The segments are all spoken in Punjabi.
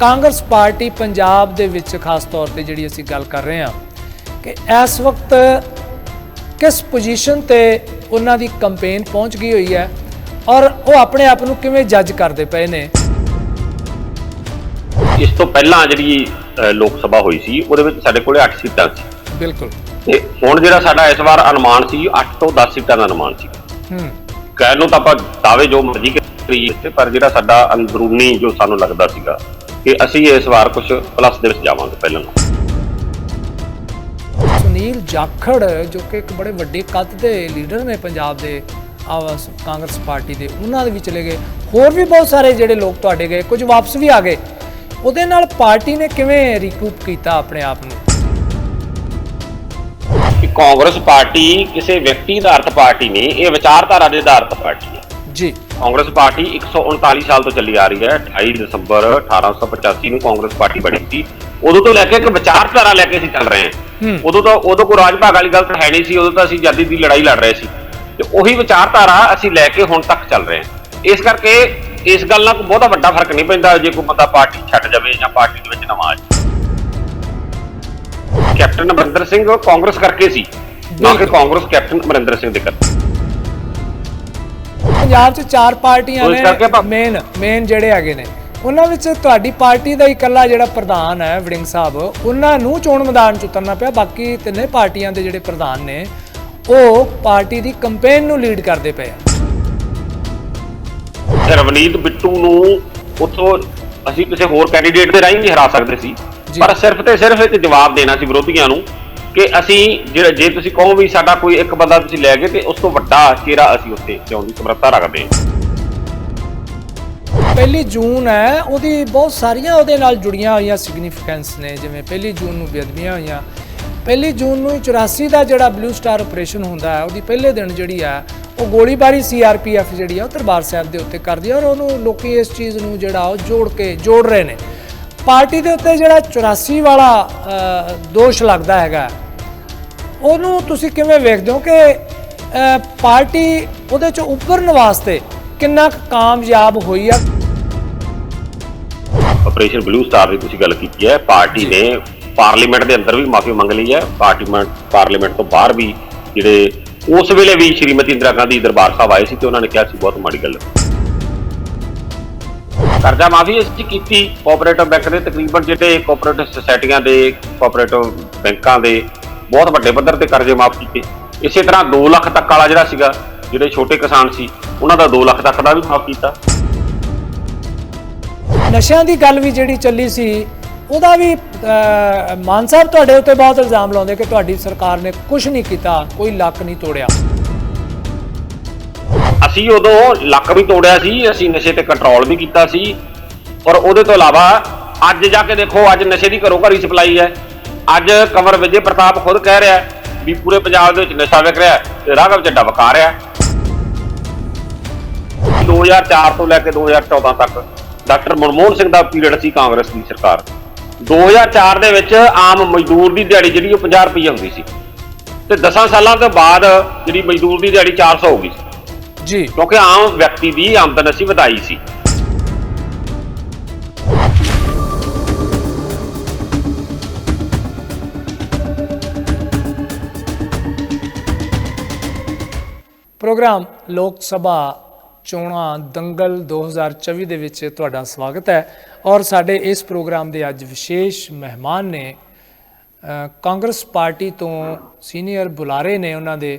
ਕਾਂਗਰਸ ਪਾਰਟੀ ਪੰਜਾਬ ਦੇ ਵਿੱਚ ਖਾਸ ਤੌਰ ਤੇ ਜਿਹੜੀ ਅਸੀਂ ਗੱਲ ਕਰ ਰਹੇ ਹਾਂ ਕਿ ਇਸ ਵਕਤ ਕਿਸ ਪੋਜੀਸ਼ਨ ਤੇ ਉਹਨਾਂ ਦੀ ਕੈਂਪੇਨ ਪਹੁੰਚ ਗਈ ਹੋਈ ਹੈ ਔਰ ਉਹ ਆਪਣੇ ਆਪ ਨੂੰ ਕਿਵੇਂ ਜੱਜ ਕਰਦੇ ਪਏ ਨੇ? ਇਸ ਤੋਂ ਪਹਿਲਾਂ ਜਿਹੜੀ ਲੋਕ ਸਭਾ ਹੋਈ ਸੀ ਉਹਦੇ ਵਿੱਚ ਸਾਡੇ ਕੋਲੇ 8 ਸੀਟਾਂ ਸੀ। ਬਿਲਕੁਲ। ਤੇ ਹੁਣ ਜਿਹੜਾ ਸਾਡਾ ਇਸ ਵਾਰ ਅਨੁਮਾਨ ਸੀ 8 ਤੋਂ 10 ਸੀਟਾਂ ਦਾ ਅਨੁਮਾਨ ਸੀ। ਹੂੰ। ਕਹਿ ਲਓ ਤਾਂ ਆਪਾਂ ਦਾਅਵੇ ਜੋ ਮਰਜ਼ੀ ਕਰੀਏ ਪਰ ਜਿਹੜਾ ਸਾਡਾ ਅੰਦਰੂਨੀ ਜੋ ਸਾਨੂੰ ਲੱਗਦਾ ਸੀਗਾ ਕਿ ਅਸੀਂ ਇਸ ਵਾਰ ਕੁਝ ਪਲੱਸ ਦੇ ਵਿੱਚ ਜਾਵਾਂਗੇ ਪਹਿਲਾਂ ਨਾਲੋਂ। ਸੁਨੀਲ ਜਾਖੜ ਜੋ ਕਿ ਇੱਕ ਬੜੇ ਵੱਡੇ ਕੱਦ ਦੇ ਲੀਡਰ ਨੇ ਪੰਜਾਬ ਦੇ ਆਵਾਸ ਕਾਂਗਰਸ ਪਾਰਟੀ ਦੇ ਉਹਨਾਂ ਦੇ ਵੀ ਚਲੇ ਗਏ। ਹੋਰ ਵੀ ਬਹੁਤ ਸਾਰੇ ਜਿਹੜੇ ਲੋਕ ਤੁਹਾਡੇ ਗਏ ਕੁਝ ਵਾਪਸ ਵੀ ਆ ਗਏ। ਉਹਦੇ ਨਾਲ ਪਾਰਟੀ ਨੇ ਕਿਵੇਂ ਰਿਕੂਪ ਕੀਤਾ ਆਪਣੇ ਆਪ ਨੂੰ? ਕਿ ਕਾਂਗਰਸ ਪਾਰਟੀ ਕਿਸੇ ਵਿਅਕਤੀ ਆਧਾਰਿਤ ਪਾਰਟੀ ਨਹੀਂ ਇਹ ਵਿਚਾਰਧਾਰਾ ਦੇ ਆਧਾਰਿਤ ਪਾਰਟੀ ਹੈ। ਜੀ। ਕਾਂਗਰਸ ਪਾਰਟੀ 139 ਸਾਲ ਤੋਂ ਚੱਲੀ ਆ ਰਹੀ ਹੈ। 28 ਦਸੰਬਰ 1885 ਨੂੰ ਕਾਂਗਰਸ ਪਾਰਟੀ ਬਣੀ ਸੀ। ਉਦੋਂ ਤੋਂ ਲੈ ਕੇ ਇੱਕ ਵਿਚਾਰਧਾਰਾ ਲੈ ਕੇ ਅਸੀਂ ਚੱਲ ਰਹੇ ਹੂੰ। ਉਦੋਂ ਤਾਂ ਉਦੋਂ ਕੋਈ ਰਾਜ ਭਾਗ ਵਾਲੀ ਗੱਲ ਤਾਂ ਹੈ ਨਹੀਂ ਸੀ। ਉਦੋਂ ਤਾਂ ਅਸੀਂ ਆਜ਼ਾਦੀ ਦੀ ਲੜਾਈ ਲੜ ਰਹੇ ਸੀ। ਤੇ ਉਹੀ ਵਿਚਾਰਧਾਰਾ ਅਸੀਂ ਲੈ ਕੇ ਹੁਣ ਤੱਕ ਚੱਲ ਰਹੇ ਹਾਂ। ਇਸ ਕਰਕੇ ਇਸ ਗੱਲ ਨਾਲ ਕੋਈ ਬਹੁਤਾ ਵੱਡਾ ਫ਼ਰਕ ਨਹੀਂ ਪੈਂਦਾ ਜੇ ਕੋਈ ਬੰਦਾ ਪਾਰਟੀ ਛੱਡ ਜਾਵੇ ਜਾਂ ਪਾਰਟੀ ਦੇ ਵਿੱਚ ਨਵਾਂ ਆ ਜਾਵੇ ਕੈਪਟਨ ਅਮਰਿੰਦਰ ਸਿੰਘ ਕਾਂਗਰਸ ਕਰਕੇ ਸੀ। ਨਾ ਕਿ। ਕਾਂਗਰਸ ਕੈਪਟਨ ਅਮਰਿੰਦਰ ਸਿੰਘ ਦੇ ਕਰਕੇ। ਪੰਜਾਬ 'ਚ ਚਾਰ ਪਾਰਟੀਆਂ ਨੇ ਮੇਨ ਮੇਨ ਜਿਹੜੇ ਹੈਗੇ ਨੇ। ਉਹਨਾਂ ਵਿੱਚ ਤੁਹਾਡੀ ਪਾਰਟੀ ਦਾ ਇਕੱਲਾ ਜਿਹੜਾ ਪ੍ਰਧਾਨ ਹੈ ਵੜਿੰਗ ਸਾਹਿਬ ਉਹਨਾਂ ਨੂੰ ਚੋਣ ਮੈਦਾਨ 'ਚ ਉਤਰਨਾ ਪਿਆ। ਬਾਕੀ ਤਿੰਨੇ ਪਾਰਟੀਆਂ ਦੇ ਜਿਹੜੇ ਪ੍ਰਧਾਨ ਨੇ ਉਹ ਪਾਰਟੀ ਦੀ ਕੈਂਪੇਨ ਨੂੰ ਲੀਡ ਕਰਦੇ ਪਏ ਆ। ਰਵਨੀਤ ਬਿੱਟੂ ਨੂੰ ਉੱਥੋਂ ਅਸੀਂ ਕਿਸੇ ਹੋਰ ਕੈਂਡੀਡੇਟ ਦੇ ਰਾਹੀਂ ਵੀ ਹਰਾ ਸਕਦੇ ਸੀ। ਪਰ ਸਿਰਫ ਤੇ ਸਿਰਫ ਇੱਕ ਜਵਾਬ ਦੇਣਾ ਸੀ ਵਿਰੋਧੀਆਂ ਨੂੰ ਕਿ ਅਸੀਂ ਜਿਹੜਾ ਜੇ ਤੁਸੀਂ ਕਹੋ ਵੀ ਸਾਡਾ ਕੋਈ ਇੱਕ ਬੰਦਾ ਤੁਸੀਂ ਲੈ ਗਏ ਤੇ ਉਸ ਤੋਂ ਵੱਡਾ ਚਿਹਰਾ ਅਸੀਂ ਉੱਥੇ ਲਿਆਉਣ ਦੀ ਸਮਰੱਥਾ ਰੱਖਦੇ ਹਾਂ। ਪਹਿਲੀ ਜੂਨ ਹੈ, ਉਹਦੀ ਬਹੁਤ ਸਾਰੀਆਂ ਉਹਦੇ ਨਾਲ ਜੁੜੀਆਂ ਹੋਈਆਂ ਸਿਗਨੀਫੀਕੈਂਸ ਨੇ, ਜਿਵੇਂ ਪਹਿਲੀ ਜੂਨ ਨੂੰ ਬੇਅਦਬੀਆਂ ਹੋਈਆਂ। ਪਹਿਲੀ ਜੂਨ ਨੂੰ ਹੀ 84 ਦਾ ਜਿਹੜਾ ਬਲੂ ਸਟਾਰ ਆਪਰੇਸ਼ਨ ਹੁੰਦਾ ਹੈ, ਉਹਦੀ ਪਹਿਲੇ ਦਿਨ ਜਿਹੜੀ ਹੈ ਉਹ ਗੋਲੀਬਾਰੀ ਸੀਆਰਪੀਐਫ ਜਿਹੜੀ ਆ, ਉਹ ਦਰਬਾਰ ਸਾਹਿਬ ਦੇ ਉੱਤੇ ਕਰਦੀ ਹੈ ਔਰ ਉਹਨੂੰ ਲੋਕੀ ਇਸ ਚੀਜ਼ ਨੂੰ ਜਿਹੜਾ ਉਹ ਜੋੜ ਕੇ ਜੋੜ ਰਹੇ ਨੇ। ਪਾਰਟੀ ਦੇ ਉੱਤੇ ਜਿਹੜਾ 84 ਵਾਲਾ ਦੋਸ਼ ਲੱਗਦਾ ਹੈਗਾ। ਉਹਨੂੰ ਤੁਸੀਂ ਕਿਵੇਂ ਵੇਖਦੇ ਹੋ ਕਿ ਪਾਰਟੀ ਉਹਦੇ ਚੋਂ ਉੱਭਰਨ ਵਾਸਤੇ ਕਿੰਨਾ ਕੁ ਕਾਮਯਾਬ ਹੋਈ ਆ? ਆਪਰੇਸ਼ਨ ਬਲੂ ਸਟਾਰ ਦੀ ਤੁਸੀਂ ਗੱਲ ਕੀਤੀ ਹੈ। ਪਾਰਟੀ ਨੇ ਪਾਰਲੀਮੈਂਟ ਦੇ ਅੰਦਰ ਵੀ ਮਾਫੀ ਮੰਗ ਲਈ ਹੈ। ਪਾਰਲੀਮੈਂਟ ਪਾਰਲੀਮੈਂਟ ਤੋਂ ਬਾਹਰ ਵੀ ਜਿਹੜੇ ਉਸ ਵੇਲੇ ਵੀ ਸ਼੍ਰੀਮਤੀ ਇੰਦਰਾ ਗਾਂਧੀ ਦਰਬਾਰ ਸਾਹਿਬ ਆਏ ਸੀ ਤੇ ਉਹਨਾਂ ਨੇ ਕਿਹਾ ਸੀ ਬਹੁਤ ਮਾੜੀ ਗੱਲ ਹੈ। ਕਰਜ਼ਾ ਮਾਫੀ ਇਸ ਅਸੀਂ ਕੀਤੀ। ਕੋਆਪਰੇਟਿਵ ਬੈਂਕ ਦੇ ਤਕਰੀਬਨ ਜਿਹੜੇ ਕੋਆਪਰੇਟਿਵ ਸੁਸਾਇਟੀਆਂ ਦੇ ਕੋਆਪਰੇਟਿਵ ਬੈਂਕਾਂ ਦੇ ਬਹੁਤ ਵੱਡੇ ਪੱਧਰ ਤੇ ਕਰਜ਼ੇ ਮਾਫ ਕੀਤੇ। ਇਸੇ ਤਰ੍ਹਾਂ 2 ਲੱਖ ਤੱਕ ਵਾਲਾ ਜਿਹੜਾ ਸੀਗਾ, ਜਿਹੜੇ ਛੋਟੇ ਕਿਸਾਨ ਸੀ, ਉਹਨਾਂ ਦਾ 2 ਲੱਖ ਤੱਕ ਦਾ ਵੀ ਮਾਫ ਕੀਤਾ। ਨਸ਼ਿਆਂ ਦੀ ਗੱਲ ਵੀ ਜਿਹੜੀ ਚੱਲੀ ਸੀ, ਉਹਦਾ ਵੀ ਮਾਨ ਸਾਹਿਬ ਤੁਹਾਡੇ ਉੱਤੇ ਬਹੁਤ ਇਲਜ਼ਾਮ ਲਾਉਂਦੇ ਕਿ ਤੁਹਾਡੀ ਸਰਕਾਰ ਨੇ ਕੁਝ ਨਹੀਂ ਕੀਤਾ, ਕੋਈ ਲੱਕ ਨਹੀਂ ਤੋੜਿਆ। ਅਸੀਂ ਉਦੋਂ ਲੱਕ ਵੀ ਤੋੜਿਆ ਸੀ, ਅਸੀਂ ਨਸ਼ੇ ਤੇ ਕੰਟਰੋਲ ਵੀ ਕੀਤਾ ਸੀ। ਔਰ ਉਹਦੇ ਤੋਂ ਇਲਾਵਾ ਅੱਜ ਜਾ ਕੇ ਦੇਖੋ, ਅੱਜ ਨਸ਼ੇ ਦੀ ਘਰੋਂ ਘਰੀ ਸਪਲਾਈ ਹੈ। ਅੱਜ ਕੰਵਰ ਵਿਜੇ ਪ੍ਰਤਾਪ ਖੁਦ ਕਹਿ ਰਿਹਾ ਵੀ ਪੂਰੇ ਪੰਜਾਬ ਦੇ ਵਿੱਚ ਨਸ਼ਾ ਵਿਕ ਰਿਹਾ ਹੈ ਤੇ ਰਾਘਵ ਚੱਡਾ ਵਕਾ ਰਿਹਾ ਹੈ। 2004 ਤੋਂ ਲੈ ਕੇ 2014 ਤੱਕ ਡਾਕਟਰ ਮਨਮੋਹਨ ਸਿੰਘ ਦਾ ਪੀਰੀਅਡ ਸੀ ਕਾਂਗਰਸ ਦੀ ਸਰਕਾਰ। 2004 ਦੇ ਵਿੱਚ ਆਮ ਮਜ਼ਦੂਰ ਦੀ ਦਿਹਾੜੀ ਜਿਹੜੀ ਉਹ 50 ਰੁਪਏ ਹੁੰਦੀ ਸੀ। ਤੇ 10 ਸਾਲਾਂ ਤੋਂ ਬਾਅਦ ਜਿਹੜੀ ਮਜ਼ਦੂਰ ਦੀ ਦਿਹਾੜੀ 400 ਹੋ ਗਈ ਸੀ। ਜੀ। ਕਿਉਂਕਿ ਆਮ ਵਿਅਕਤੀ ਦੀ ਆਮਦਨ ਅਸੀਂ ਵਧਾਈ ਸੀ। ਪ੍ਰੋਗਰਾਮ ਲੋਕ ਸਭਾ ਚੋਣਾਂ ਦੰਗਲ 2024 ਦੇ ਵਿੱਚ ਤੁਹਾਡਾ ਸਵਾਗਤ ਹੈ ਔਰ ਸਾਡੇ ਇਸ ਪ੍ਰੋਗਰਾਮ ਦੇ ਅੱਜ ਵਿਸ਼ੇਸ਼ ਮਹਿਮਾਨ ਨੇ ਕਾਂਗਰਸ ਪਾਰਟੀ ਤੋਂ ਸੀਨੀਅਰ ਬੁਲਾਰੇ ਨੇ ਉਹਨਾਂ ਦੇ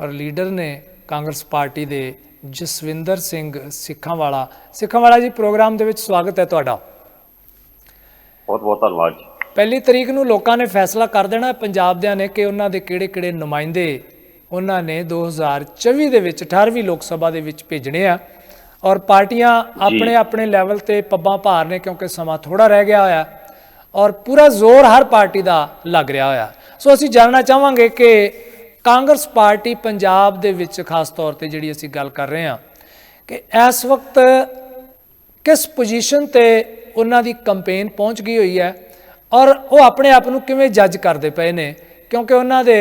ਔਰ ਲੀਡਰ ਨੇ ਕਾਂਗਰਸ ਪਾਰਟੀ ਦੇ ਜਸਵਿੰਦਰ ਸਿੰਘ ਸਿੱਖਾਂਵਾਲਾ। ਸਿੱਖਾਂਵਾਲਾ ਜੀ ਪ੍ਰੋਗਰਾਮ ਦੇ ਵਿੱਚ ਸਵਾਗਤ ਹੈ ਤੁਹਾਡਾ। ਬਹੁਤ ਬਹੁਤ ਧੰਨਵਾਦ ਜੀ। ਪਹਿਲੀ ਤਰੀਕ ਨੂੰ ਲੋਕਾਂ ਨੇ ਫੈਸਲਾ ਕਰ ਦੇਣਾ ਹੈ ਪੰਜਾਬ ਦਿਆਂ ਨੇ ਕਿ ਉਹਨਾਂ ਦੇ ਕਿਹੜੇ-ਕਿਹੜੇ ਨੁਮਾਇੰਦੇ ਉਹਨਾਂ ਨੇ 2024 ਦੇ ਵਿੱਚ 18ਵੀਂ ਲੋਕ ਸਭਾ ਦੇ ਵਿੱਚ ਭੇਜਣੇ ਆ। ਔਰ ਪਾਰਟੀਆਂ ਆਪਣੇ ਆਪਣੇ ਲੈਵਲ ਤੇ ਪੱਬਾਂ ਭਾਰ ਨੇ ਕਿਉਂਕਿ ਸਮਾਂ ਥੋੜਾ ਰਹਿ ਗਿਆ ਹੋਇਆ। ਔਰ ਪੂਰਾ ਜ਼ੋਰ ਹਰ ਪਾਰਟੀ ਦਾ ਲੱਗ ਰਿਹਾ ਹੋਇਆ। ਸੋ ਅਸੀਂ ਜਾਣਨਾ ਚਾਹਾਂਗੇ ਕਿ ਕਾਂਗਰਸ ਪਾਰਟੀ ਪੰਜਾਬ ਦੇ ਵਿੱਚ ਖਾਸ ਤੌਰ ਤੇ ਜਿਹੜੀ ਅਸੀਂ ਗੱਲ ਕਰ ਰਹੇ ਹਾਂ ਕਿ ਇਸ ਵਕਤ ਕਿਸ ਪੋਜੀਸ਼ਨ ਤੇ ਉਹਨਾਂ ਦੀ ਕੈਂਪੇਨ ਪਹੁੰਚ ਗਈ ਹੋਈ ਹੈ ਔਰ ਉਹ ਆਪਣੇ ਆਪ ਨੂੰ ਕਿਵੇਂ ਜੱਜ ਕਰਦੇ ਪਏ ਨੇ ਕਿਉਂਕਿ ਉਹਨਾਂ ਦੇ